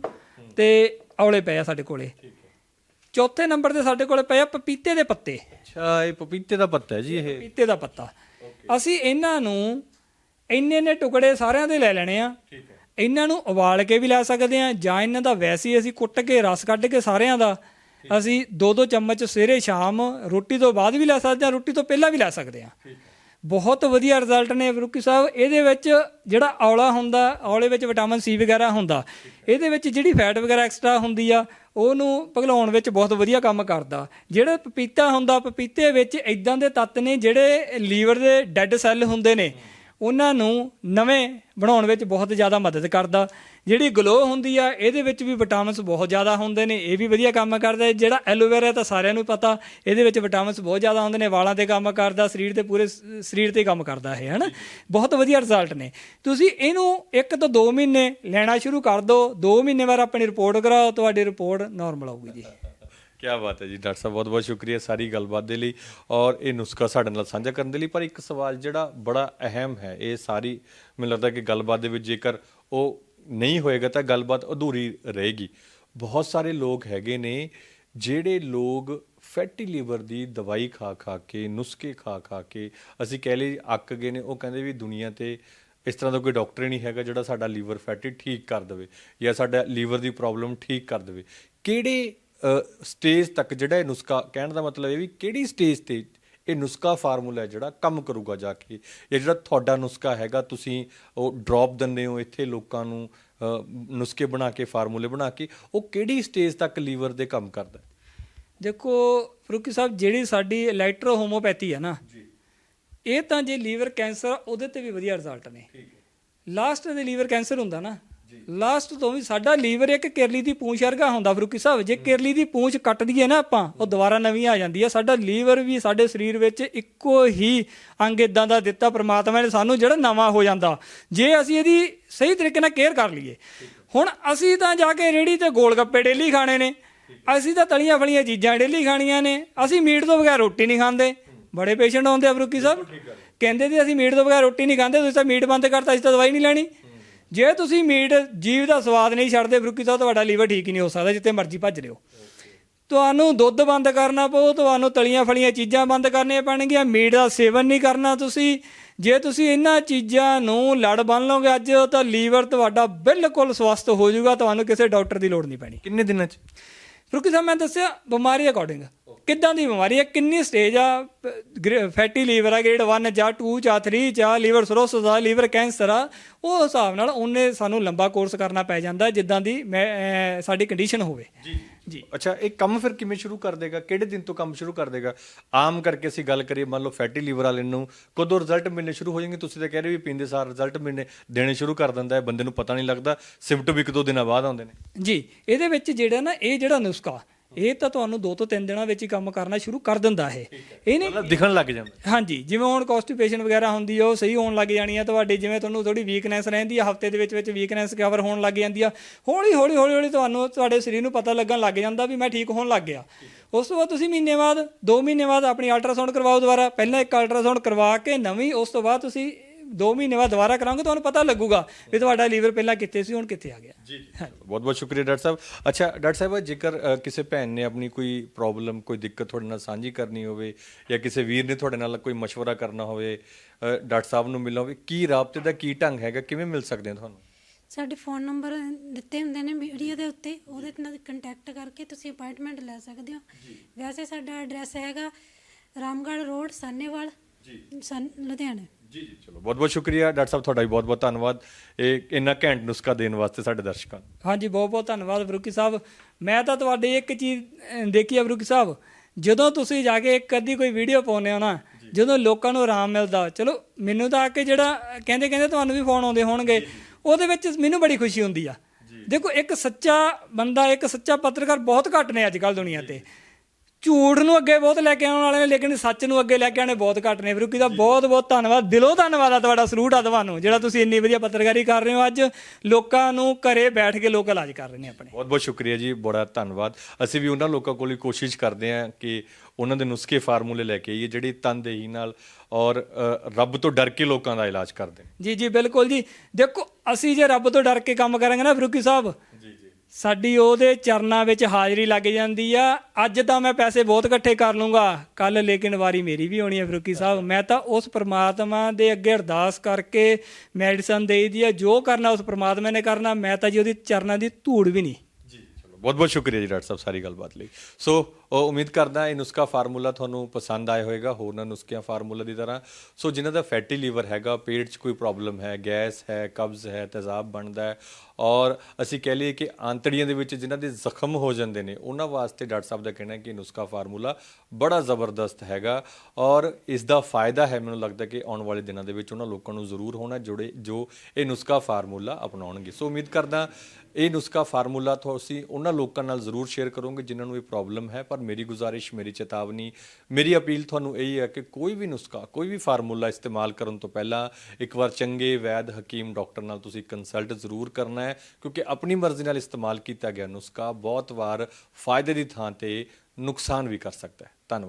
ਤੇ ਔਲੇ ਪਏ ਆ ਸਾਡੇ ਕੋਲੇ। ਠੀਕ ਹੈ। ਚੌਥੇ ਨੰਬਰ ਤੇ ਸਾਡੇ ਕੋਲੇ ਪਏ ਆ ਪਪੀਤੇ ਦੇ ਪੱਤੇ। ਅੱਛਾ ਇਹ ਪਪੀਤੇ ਦਾ ਪੱਤਾ ਹੈ ਜੀ ਇਹ। ਪਪੀਤੇ ਦਾ ਪੱਤਾ। ਅਸੀਂ ਇਹਨਾਂ ਨੂੰ ਇੰਨੇ ਨੇ ਟੁਕੜੇ ਸਾਰਿਆਂ ਦੇ ਲੈ ਲੈਣੇ ਆ। ਠੀਕ ਹੈ। ਇਹਨਾਂ ਨੂੰ ਉਬਾਲ ਕੇ ਵੀ ਲੈ ਸਕਦੇ ਆ ਜਾਂ ਇਹਨਾਂ ਦਾ ਵੈਸੇ ਹੀ ਅਸੀਂ ਕੁੱਟ ਕੇ ਰਸ ਕੱਢ ਕੇ ਸਾਰਿਆਂ ਦਾ ਅਸੀਂ ਦੋ ਦੋ ਚਮਚ ਸਵੇਰੇ ਸ਼ਾਮ ਰੋਟੀ ਤੋਂ ਬਾਅਦ ਵੀ ਲੈ ਸਕਦੇ ਆ ਰੋਟੀ ਤੋਂ ਪਹਿਲਾਂ ਵੀ ਲੈ ਸਕਦੇ ਆ। ਬਹੁਤ ਵਧੀਆ ਰਿਜ਼ਲਟ ਨੇ ਫਰੂਕੀ ਸਾਹਿਬ। ਇਹਦੇ ਵਿੱਚ ਜਿਹੜਾ ਔਲਾ ਹੁੰਦਾ, ਔਲੇ ਵਿੱਚ ਵਿਟਾਮਿਨ ਸੀ ਵਗੈਰਾ ਹੁੰਦਾ, ਇਹਦੇ ਵਿੱਚ ਜਿਹੜੀ ਫੈਟ ਵਗੈਰਾ ਐਕਸਟਰਾ ਹੁੰਦੀ ਆ, ਉਹਨੂੰ ਭਗਲਾਉਣ ਵਿੱਚ ਬਹੁਤ ਵਧੀਆ ਕੰਮ ਕਰਦਾ। ਜਿਹੜਾ ਪਪੀਤਾ ਹੁੰਦਾ, ਪਪੀਤੇ ਵਿੱਚ ਇਦਾਂ ਦੇ ਤੱਤ ਨੇ ਜਿਹੜੇ ਲੀਵਰ ਦੇ ਡੈੱਡ ਸੈੱਲ ਹੁੰਦੇ ਨੇ। ਉਹਨਾਂ ਨੂੰ ਨਵੇਂ ਬਣਾਉਣ ਵਿੱਚ ਬਹੁਤ ਜ਼ਿਆਦਾ ਮਦਦ ਕਰਦਾ। ਜਿਹੜੀ ਗਲੋ ਹੁੰਦੀ ਆ, ਇਹਦੇ ਵਿੱਚ ਵੀ ਵਿਟਾਮਿਨਸ ਬਹੁਤ ਜ਼ਿਆਦਾ ਹੁੰਦੇ ਨੇ। ਇਹ ਵੀ ਵਧੀਆ ਕੰਮ ਕਰਦਾ ਜਿਹੜਾ ਐਲੋਵੇਰਾ ਤਾਂ ਸਾਰਿਆਂ ਨੂੰ ਪਤਾ, ਇਹਦੇ ਵਿੱਚ ਵਿਟਾਮਿਨਸ ਬਹੁਤ ਜ਼ਿਆਦਾ ਹੁੰਦੇ ਨੇ। ਵਾਲਾਂ ਤੇ ਕੰਮ ਕਰਦਾ, ਸਰੀਰ ਤੇ ਪੂਰੇ ਸ- ਸਰੀਰ ਤੇ ਕੰਮ ਕਰਦਾ ਇਹ, ਹਨਾ? ਬਹੁਤ ਵਧੀਆ ਰਿਜ਼ਲਟ ਨੇ। ਤੁਸੀਂ ਇਹਨੂੰ ਇੱਕ ਤੋਂ 2 ਮਹੀਨੇ ਲੈਣਾ ਸ਼ੁਰੂ ਕਰ ਦਿਓ। 2 ਮਹੀਨੇ ਬਾਅਦ ਆਪਣੀ ਰਿਪੋਰਟ ਕਰਾਓ, ਤੁਹਾਡੀ ਰਿਪੋਰਟ ਨਾਰਮਲ ਆਊਗੀ ਜੀ। ਕੀ ਬਾਤ ਹੈ ਜੀ, ਡਾਕਟਰ ਸਾਹਿਬ, ਬਹੁਤ ਬਹੁਤ ਸ਼ੁਕਰੀਆ ਸਾਰੀ ਗੱਲਬਾਤ ਦੇ ਲਈ ਔਰ ਇਹ ਨੁਸਖਾ ਸਾਡੇ ਨਾਲ ਸਾਂਝਾ ਕਰਨ ਦੇ ਲਈ। ਪਰ ਇੱਕ ਸਵਾਲ ਜਿਹੜਾ ਬੜਾ ਅਹਿਮ ਹੈ, ਇਹ ਸਾਰੀ ਮੈਨੂੰ ਲੱਗਦਾ ਕਿ ਗੱਲਬਾਤ ਦੇ ਵਿੱਚ ਜੇਕਰ ਉਹ ਨਹੀਂ ਹੋਏਗਾ ਤਾਂ ਗੱਲਬਾਤ ਅਧੂਰੀ ਰਹੇਗੀ। ਬਹੁਤ ਸਾਰੇ ਲੋਕ ਹੈਗੇ ਨੇ ਜਿਹੜੇ ਲੋਕ ਫੈਟੀ ਲੀਵਰ ਦੀ ਦਵਾਈ ਖਾ ਖਾ ਕੇ, ਨੁਸਖੇ ਖਾ ਖਾ ਕੇ, ਅਸੀਂ ਕਹਿ ਲਈ ਅੱਕ ਗਏ ਨੇ, ਉਹ ਕਹਿੰਦੇ ਵੀ ਦੁਨੀਆ ਤੇ ਇਸ ਤਰ੍ਹਾਂ ਦਾ ਕੋਈ ਡਾਕਟਰ ਹੀ ਨਹੀਂ ਹੈਗਾ ਜਿਹੜਾ ਸਾਡਾ ਲੀਵਰ ਫੈਟੀ ਠੀਕ ਕਰ ਦੇਵੇ ਜਾਂ ਸਾਡਾ ਲੀਵਰ ਦੀ ਪ੍ਰੋਬਲਮ ਠੀਕ ਕਰ ਦੇਵੇ। ਕਿਹੜੇ ਸਟੇਜ ਤੱਕ ਜਿਹੜਾ ਇਹ ਨੁਸਖਾ ਕਹਿਣ ਦਾ ਮਤਲਬ ਇਹ ਵੀ ਕਿਹੜੀ ਸਟੇਜ ਤੇ ਇਹ ਨੁਸਖਾ ਫਾਰਮੂਲਾ ਹੈ ਜਿਹੜਾ ਕੰਮ ਕਰੂਗਾ ਜਾ ਕੇ? ਇਹ ਜਿਹੜਾ ਤੁਹਾਡਾ ਨੁਸਖਾ ਹੈਗਾ ਤੁਸੀਂ ਉਹ ਡ੍ਰੌਪ ਦਿੰਦੇ ਹੋ ਇੱਥੇ ਲੋਕਾਂ ਨੂੰ ਨੁਸਖੇ ਬਣਾ ਕੇ ਫਾਰਮੂਲੇ ਬਣਾ ਕੇ ਉਹ ਕਿਹੜੀ ਸਟੇਜ ਤੱਕ ਲੀਵਰ ਦੇ ਕੰਮ ਕਰਦਾ? ਦੇਖੋ ਫਰੂਕੀ ਸਾਹਿਬ ਜਿਹੜੀ ਸਾਡੀ ਇਲੈਕਟ੍ਰੋ ਹੋਮੋਪੈਥੀ ਹੈ ਨਾ ਇਹ ਤਾਂ ਜੇ ਲੀਵਰ ਕੈਂਸਰ ਉਹਦੇ ਤੇ ਵੀ ਵਧੀਆ ਰਿਜ਼ਲਟ ਨੇ। ਲਾਸਟ ਦੇ ਲੀਵਰ ਕੈਂਸਰ ਹੁੰਦਾ ਨਾ ਲਾਸਟ ਤੋਂ ਵੀ ਸਾਡਾ ਲੀਵਰ ਇੱਕ ਕਿਰਲੀ ਦੀ ਪੂੰਛ ਵਰਗਾ ਹੁੰਦਾ ਫਰੂਕੀ ਸਾਹਿਬ। ਜੇ ਕਿਰਲੀ ਦੀ ਪੂੰਛ ਕੱਟ ਦਈਏ ਨਾ ਆਪਾਂ ਉਹ ਦੁਬਾਰਾ ਨਵੀਂ ਆ ਜਾਂਦੀ ਹੈ। ਸਾਡਾ ਲੀਵਰ ਵੀ ਸਾਡੇ ਸਰੀਰ ਵਿੱਚ ਇੱਕੋ ਹੀ ਅੰਗ ਇਦਾਂ ਦਾ ਦਿੱਤਾ ਪ੍ਰਮਾਤਮਾ ਨੇ ਸਾਨੂੰ ਜਿਹੜਾ ਨਵਾਂ ਹੋ ਜਾਂਦਾ। ਜੇ ਅਸੀਂ ਇਹਦੀ ਸਹੀ ਤਰੀਕੇ ਨਾਲ ਕੇਅਰ ਕਰ ਲਈਏ। ਹੁਣ ਅਸੀਂ ਤਾਂ ਜਾ ਕੇ ਰੇੜੀ ਤੇ ਗੋਲ ਗੱਪੇ ਡੇਲੀ ਖਾਣੇ ਨੇ। ਅਸੀਂ ਤਾਂ ਤਲੀਆਂ ਫਲੀਆਂ ਚੀਜ਼ਾਂ ਡੇਲੀ ਖਾਣੀਆਂ ਨੇ। ਅਸੀਂ ਮੀਟ ਤੋਂ ਬਗੈਰ ਰੋਟੀ ਨਹੀਂ ਖਾਂਦੇ। ਬੜੇ ਪੇਸ਼ੈਂਟ ਆਉਂਦੇ ਆ ਫਰੂਕੀ ਸਾਹਿਬ। ਕਹਿੰਦੇ ਜੀ ਅਸੀਂ ਮੀਟ ਤੋਂ ਬਗੈਰ ਰੋਟੀ ਨਹੀਂ ਖਾਂਦੇ ਤੁਸੀਂ ਤਾਂ ਮੀਟ ਬੰਦ ਕਰਤਾ ਅਸੀਂ ਤਾਂ ਦਵਾਈ ਨਹੀਂ ਲੈਣੀ। ਜੇ ਤੁਸੀਂ ਮੀਟ ਜੀਵ ਦਾ ਸਵਾਦ ਨਹੀਂ ਛੱਡਦੇ ਫਰੂਕੀ ਸਾਹਿਬ ਤੁਹਾਡਾ ਲੀਵਰ ਠੀਕ ਹੀ ਨਹੀਂ ਹੋ ਸਕਦਾ ਜਿੱਥੇ ਮਰਜ਼ੀ ਭੱਜ ਲਿਓ ਤੁਹਾਨੂੰ ਦੁੱਧ ਬੰਦ ਕਰਨਾ ਪਊ ਤੁਹਾਨੂੰ ਤਲੀਆਂ ਫਲੀਆਂ ਚੀਜ਼ਾਂ ਬੰਦ ਕਰਨੀਆਂ ਪੈਣਗੀਆਂ ਮੀਟ ਦਾ ਸੇਵਨ ਨਹੀਂ ਕਰਨਾ ਤੁਸੀਂ। ਜੇ ਤੁਸੀਂ ਇਹਨਾਂ ਚੀਜ਼ਾਂ ਨੂੰ ਲੜ ਬੰਨ ਲਓਗੇ ਅੱਜ ਤਾਂ ਲੀਵਰ ਤੁਹਾਡਾ ਬਿਲਕੁਲ ਸਵਸਥ ਹੋ ਜਾਊਗਾ ਤੁਹਾਨੂੰ ਕਿਸੇ ਡਾਕਟਰ ਦੀ ਲੋੜ ਨਹੀਂ ਪੈਣੀ। ਕਿੰਨੇ ਦਿਨਾਂ ਚ? ਫਰੂਕੀ ਸਾਹਿਬ ਮੈਂ ਦੱਸਿਆ ਬਿਮਾਰੀ ਅਕੋਰਡਿੰਗ ਕਿੱਦਾਂ ਦੀ ਬਿਮਾਰੀ ਹੈ? ਕਿੰਨੀ ਸਟੇਜ ਆ? ਫੈਟੀ ਲੀਵਰ ਆ ਗ੍ਰੇਡ 1 ਜਾਂ 2 ਜਾਂ 3 ਜਾਂ ਲੀਵਰ ਸਰੋਸਿਸ ਆ ਲੀਵਰ ਕੈਂਸਰ ਆ ਉਹ ਹਿਸਾਬ ਨਾਲ ਉਹਨੇ ਸਾਨੂੰ ਲੰਬਾ ਕੋਰਸ ਕਰਨਾ ਪੈ ਜਾਂਦਾ ਜਿੱਦਾਂ ਦੀ ਸਾਡੀ ਕੰਡੀਸ਼ਨ ਹੋਵੇ। ਜੀ ਜੀ। ਅੱਛਾ ਇਹ ਕੰਮ ਫਿਰ ਕਿਵੇਂ ਸ਼ੁਰੂ ਕਰ ਦੇਗਾ? ਕਿਹੜੇ ਦਿਨ ਤੋਂ ਕੰਮ ਸ਼ੁਰੂ ਕਰ ਦੇਗਾ? ਆਮ ਕਰਕੇ ਅਸੀਂ ਗੱਲ ਕਰੀਏ ਮੰਨ ਲਓ ਫੈਟੀ ਲੀਵਰ ਵਾਲੇ ਨੂੰ ਕਦੋਂ ਰਿਜ਼ਲਟ ਮਿਲਣੇ ਸ਼ੁਰੂ ਹੋ ਜਾਣਗੇ? ਤੁਸੀਂ ਤਾਂ ਕਹਿ ਰਹੇ ਵੀ ਪੀਂਦੇ ਸਾਰ ਰਿਜ਼ਲਟ ਮਿਲਣੇ ਦੇਣੇ ਸ਼ੁਰੂ ਕਰ ਦਿੰਦਾ ਹੈ ਬੰਦੇ ਨੂੰ ਪਤਾ ਨਹੀਂ ਲੱਗਦਾ ਸਿੰਪਟਮ ਇੱਕ ਦੋ ਦਿਨਾਂ ਬਾਅਦ ਆਉਂਦੇ ਨੇ। ਜੀ ਇਹਦੇ ਵਿੱਚ ਜਿਹੜਾ ਨਾ ਇਹ ਜਿਹੜਾ ਨੁਸਖਾ ਇਹ ਤਾਂ ਤੁਹਾਨੂੰ 2 ਤੋਂ 3 ਦਿਨਾਂ ਵਿੱਚ ਹੀ ਕੰਮ ਕਰਨਾ ਸ਼ੁਰੂ ਕਰ ਦਿੰਦਾ ਇਹ। ਇਹਨੇ ਮਤਲਬ ਦਿਖਣ ਲੱਗ ਜਾਂਦਾ। ਹਾਂਜੀ ਜਿਵੇਂ ਹੁਣ ਕਨਸਟੀਪੇਸ਼ਨ ਵਗੈਰਾ ਹੁੰਦੀ ਆ ਉਹ ਸਹੀ ਹੋਣ ਲੱਗ ਜਾਣੀ ਆ ਤੁਹਾਡੀ ਜਿਵੇਂ ਤੁਹਾਨੂੰ ਥੋੜੀ ਵੀਕਨੈਸ ਰਹਿੰਦੀ ਆ ਹਫ਼ਤੇ ਦੇ ਵਿੱਚ ਵਿੱਚ ਵੀਕਨੈਸ ਕਵਰ ਹੋਣ ਲੱਗ ਜਾਂਦੀ ਆ। ਹੌਲੀ ਹੌਲੀ ਹੌਲੀ ਹੌਲੀ ਤੁਹਾਨੂੰ ਤੁਹਾਡੇ ਸਰੀਰ ਨੂੰ ਪਤਾ ਲੱਗਣ ਲੱਗ ਜਾਂਦਾ ਵੀ ਮੈਂ ਠੀਕ ਹੋਣ ਲੱਗ ਗਿਆ। ਉਸ ਤੋਂ ਬਾਅਦ ਤੁਸੀਂ ਮਹੀਨੇ ਬਾਅਦ 2 ਮਹੀਨੇ ਬਾਅਦ ਆਪਣੀ ਅਲਟਰਾਸਾਊਂਡ ਕਰਵਾਓ ਦੁਬਾਰਾ। ਪਹਿਲਾਂ ਇੱਕ ਅਲਟਰਾਸਾਊਂਡ ਕਰਵਾ ਕੇ ਨਵੀਂ ਉਸ ਤੋਂ ਬਾਅਦ ਤੁਸੀਂ ਦੋ ਮਹੀਨੇ ਬਾਅਦ ਦੁਬਾਰਾ ਕਰਾਂਗੇ ਤੁਹਾਨੂੰ ਪਤਾ ਲੱਗੂਗਾ ਵੀ ਤੁਹਾਡਾ ਲੀਵਰ ਪਹਿਲਾਂ ਕਿੱਥੇ ਸੀ ਹੁਣ ਕਿੱਥੇ ਆ ਗਿਆ। ਜੀ ਬਹੁਤ ਬਹੁਤ ਸ਼ੁਕਰੀਆ ਡਾਕਟਰ ਸਾਹਿਬ। ਅੱਛਾ ਡਾਕਟਰ ਸਾਹਿਬ ਜੇਕਰ ਕਿਸੇ ਭੈਣ ਨੇ ਆਪਣੀ ਕੋਈ ਪ੍ਰੋਬਲਮ ਕੋਈ ਦਿੱਕਤ ਤੁਹਾਡੇ ਨਾਲ ਸਾਂਝੀ ਕਰਨੀ ਹੋਵੇ ਜਾਂ ਕਿਸੇ ਵੀਰ ਨੇ ਤੁਹਾਡੇ ਨਾਲ ਕੋਈ ਮਸ਼ਵਰਾ ਕਰਨਾ ਹੋਵੇ ਡਾਕਟਰ ਸਾਹਿਬ ਨੂੰ ਮਿਲਣਾ ਹੋਵੇ ਕੀ ਰਾਬਤੇ ਦਾ ਕੀ ਢੰਗ ਹੈਗਾ? ਕਿਵੇਂ ਮਿਲ ਸਕਦੇ ਆ ਤੁਹਾਨੂੰ? ਸਾਡੇ ਫੋਨ ਨੰਬਰ ਦਿੱਤੇ ਹੁੰਦੇ ਨੇ ਮੀਡੀਆ ਦੇ ਉੱਤੇ ਉਹਦੇ ਨਾਲ ਕੰਟੈਕਟ ਕਰਕੇ ਤੁਸੀਂ ਅਪਾਇੰਟਮੈਂਟ ਲੈ ਸਕਦੇ ਹੋ। ਵੈਸੇ ਸਾਡਾ ਐਡਰੈਸ ਹੈਗਾ ਰਾਮਗੜ੍ਹ ਰੋਡ ਸਾਨੇਵਾਲ। ਜੀ। ਸਨ ਲੁਧਿਆਣਾ। ਜੀ ਜੀ ਚਲੋ ਬਹੁਤ ਬਹੁਤ ਸ਼ੁਕਰੀਆ। ਡਾਕਟਰ ਸਾਹਿਬ ਤੁਹਾਡਾ ਵੀ ਬਹੁਤ ਬਹੁਤ ਧੰਨਵਾਦ। ਇਹ ਇੰਨਾ ਘੈਂਟ ਨੁਸਖਾ ਦੇਣ ਵਾਸਤੇ ਸਾਡੇ ਦਰਸ਼ਕਾਂ ਨੂੰ। ਹਾਂਜੀ ਬਹੁਤ ਬਹੁਤ ਧੰਨਵਾਦ ਫਰੂਕੀ ਸਾਹਿਬ। ਮੈਂ ਤਾਂ ਤੁਹਾਡੀ ਇੱਕ ਚੀਜ਼ ਅਹ, ਦੇਖੀ ਆ ਫਰੂਕੀ ਸਾਹਿਬ। ਜਦੋਂ ਤੁਸੀਂ ਜਾ ਕੇ ਇੱਕ ਅੱਧੀ ਕੋਈ ਵੀਡੀਓ ਪਾਉਂਦੇ ਹੋ ਨਾ ਜਦੋਂ ਲੋਕਾਂ ਨੂੰ ਆਰਾਮ ਮਿਲਦਾ ਚਲੋ ਮੈਨੂੰ ਤਾਂ ਆ ਕੇ ਜਿਹੜਾ ਕਹਿੰਦੇ ਕਹਿੰਦੇ ਤੁਹਾਨੂੰ ਵੀ ਫੋਨ ਆਉਂਦੇ ਹੋਣਗੇ ਉਹਦੇ ਵਿੱਚ ਮੈਨੂੰ ਬੜੀ ਖੁਸ਼ੀ ਹੁੰਦੀ ਆ। ਦੇਖੋ ਇੱਕ ਸੱਚਾ ਬੰਦਾ ਇੱਕ ਸੱਚਾ ਪੱਤਰਕਾਰ ਬਹੁਤ ਘੱਟ ਨੇ ਅੱਜ ਕੱਲ ਦੁਨੀਆ ਤੇ। ਝੂਠ ਨੂੰ ਅੱਗੇ ਬਹੁਤ ਲੈ ਕੇ ਆਉਣ ਵਾਲੇ ਨੇ ਲੇਕਿਨ ਸੱਚ ਨੂੰ ਅੱਗੇ ਲੈ ਕੇ ਆਣੇ ਬਹੁਤ ਘੱਟ ਨੇ। ਫਰੂਕੀ ਦਾ ਬਹੁਤ ਬਹੁਤ ਧੰਨਵਾਦ। ਦਿਲੋਂ ਧੰਨਵਾਦ ਆ ਤੁਹਾਡਾ ਸਲੂਟ ਆ ਤੁਹਾਨੂੰ ਜਿਹੜਾ ਤੁਸੀਂ ਇੰਨੀ ਵਧੀਆ ਪੱਤਰਕਾਰੀ ਕਰ ਰਹੇ ਹੋ ਅੱਜ। ਲੋਕਾਂ ਨੂੰ ਘਰੇ ਬੈਠ ਕੇ ਲੋਕ ਇਲਾਜ ਕਰ ਰਹੇ ਨੇ ਆਪਣੇ। ਬਹੁਤ ਬਹੁਤ ਸ਼ੁਕਰੀਆ ਜੀ ਬੜਾ ਧੰਨਵਾਦ। ਅਸੀਂ ਵੀ ਉਹਨਾਂ ਲੋਕਾਂ ਕੋਲ ਹੀ ਕੋਸ਼ਿਸ਼ ਕਰਦੇ ਹਾਂ ਕਿ ਉਹਨਾਂ ਦੇ ਨੁਸਖੇ ਫਾਰਮੂਲੇ ਲੈ ਕੇ ਆਈਏ ਜਿਹੜੀ ਤਨਦੇਹੀ ਨਾਲ ਔਰ ਰੱਬ ਤੋਂ ਡਰ ਕੇ ਲੋਕਾਂ ਦਾ ਇਲਾਜ ਕਰਦੇ ਨੇ। ਜੀ ਜੀ ਬਿਲਕੁਲ ਜੀ। ਦੇਖੋ ਅਸੀਂ ਜੇ ਰੱਬ ਤੋਂ ਡਰ ਕੇ ਕੰਮ ਕਰਾਂਗੇ ਨਾ ਫਰੂਕੀ ਸਾਹਿਬ ਸਾਡੀ ਉਹਦੇ ਚਰਨਾਂ ਵਿੱਚ ਹਾਜ਼ਰੀ ਲੱਗ ਜਾਂਦੀ ਆ। ਅੱਜ ਤਾਂ ਮੈਂ ਪੈਸੇ ਬਹੁਤ ਇਕੱਠੇ ਕਰ ਲੂੰਗਾ। ਕੱਲ ਲੇਕਿਨ ਵਾਰੀ ਮੇਰੀ ਵੀ ਆਉਣੀ ਹੈ ਫਰੂਕੀ ਸਾਹਿਬ। ਮੈਂ ਤਾਂ ਉਸ ਪ੍ਰਮਾਤਮਾ ਦੇ ਅੱਗੇ ਅਰਦਾਸ ਕਰਕੇ ਮੈਡੀਸਨ ਦੇਈ ਦੀ ਆ। ਜੋ ਕਰਨਾ ਉਸ ਪ੍ਰਮਾਤਮਾ ਨੇ ਕਰਨਾ। ਮੈਂ ਤਾਂ ਜੀ ਉਹਦੀ ਚਰਨਾਂ ਦੀ ਧੂੜ ਵੀ ਨਹੀਂ। ਜੀ, ਚਲੋ। ਬਹੁਤ ਬਹੁਤ ਸ਼ੁਕਰੀਆ ਜੀ ਡਾਕਟਰ ਸਾਹਿਬ ਸਾਰੀ ਗੱਲਬਾਤ ਲਈ। ਸੋ ਅ, ਉਮੀਦ ਕਰਦਾ ਇਹ ਨੁਸਖਾ ਫਾਰਮੂਲਾ ਤੁਹਾਨੂੰ ਪਸੰਦ ਆਇਆ ਹੋਵੇਗਾ ਹੋਰਨਾਂ ਨੁਸਖਿਆਂ ਫਾਰਮੂਲਾ ਦੀ ਤਰ੍ਹਾਂ। ਸੋ ਜਿਨ੍ਹਾਂ ਦਾ ਫੈਟੀ ਲੀਵਰ ਹੈਗਾ ਪੇਟ 'ਚ ਕੋਈ ਪ੍ਰੋਬਲਮ ਹੈ ਗੈਸ ਹੈ ਕਬਜ਼ ਹੈ ਤੇਜ਼ਾਬ ਬਣਦਾ ਹੈ ਔਰ ਅਸੀਂ ਕਹਿ ਲਈਏ ਕਿ ਆਂਤੜੀਆਂ ਦੇ ਵਿੱਚ ਜਿਨ੍ਹਾਂ ਦੇ ਜ਼ਖਮ ਹੋ ਜਾਂਦੇ ਨੇ ਉਹਨਾਂ ਵਾਸਤੇ ਡਾਕਟਰ ਸਾਹਿਬ ਦਾ ਕਹਿਣਾ ਹੈ ਕਿ ਨੁਸਖਾ ਫਾਰਮੂਲਾ ਬੜਾ ਜ਼ਬਰਦਸਤ ਹੈਗਾ ਔਰ ਇਸ ਦਾ ਫਾਇਦਾ ਹੈ ਮੈਨੂੰ ਲੱਗਦਾ ਕਿ ਆਉਣ ਵਾਲੇ ਦਿਨਾਂ ਦੇ ਵਿੱਚ ਉਹਨਾਂ ਲੋਕਾਂ ਨੂੰ ਜ਼ਰੂਰ ਹੋਣਾ ਜੁੜੇ ਜੋ ਇਹ ਨੁਸਖਾ ਫਾਰਮੂਲਾ ਅਪਣਾਉਣਗੇ। ਸੋ ਉਮੀਦ ਕਰਦਾ ਇਹ ਨੁਸਖਾ ਫਾਰਮੂਲਾ ਤੁਸੀਂ ਉਹਨਾਂ ਲੋਕਾਂ ਨਾਲ ਜ਼ਰੂਰ ਸ਼ੇਅਰ ਕਰੋਗੇ ਜਿਨ੍ਹਾਂ ਨੂੰ ਇਹ ਪ੍ਰੋਬਲਮ ਹੈ ਪਰ ਮੇਰੀ ਗੁਜ਼ਾਰਿਸ਼, ਮੇਰੀ ਚੇਤਾਵਨੀ, ਮੇਰੀ ਅਪੀਲ ਤੁਹਾਨੂੰ ਇਹੀ ਹੈ ਕਿ ਕੋਈ ਵੀ ਨੁਸਖਾ, ਕੋਈ ਵੀ ਫਾਰਮੂਲਾ ਇਸਤੇਮਾਲ ਕਰਨ ਤੋਂ ਪਹਿਲਾਂ ਇੱਕ ਵਾਰ ਚੰਗੇ, ਵੈਦ, ਹਕੀਮ, ਡਾਕਟਰ ਨਾਲ ਤੁਸੀਂ ਕੰਸਲਟ ਜ਼ਰੂਰ ਕਰਨਾ ਹੈ, ਕਿਉਂਕਿ ਆਪਣੀ ਮਰਜ਼ੀ ਨਾਲ ਇਸਤੇਮਾਲ ਕੀਤਾ ਗਿਆ ਨੁਸਖਾ ਬਹੁਤ ਵਾਰ ਫਾਇਦੇ ਦੀ ਥਾਂ ਤੇ ਨੁਕਸਾਨ ਵੀ ਕਰ ਸਕਦਾ ਹੈ। ਧੰਨਵਾਦ।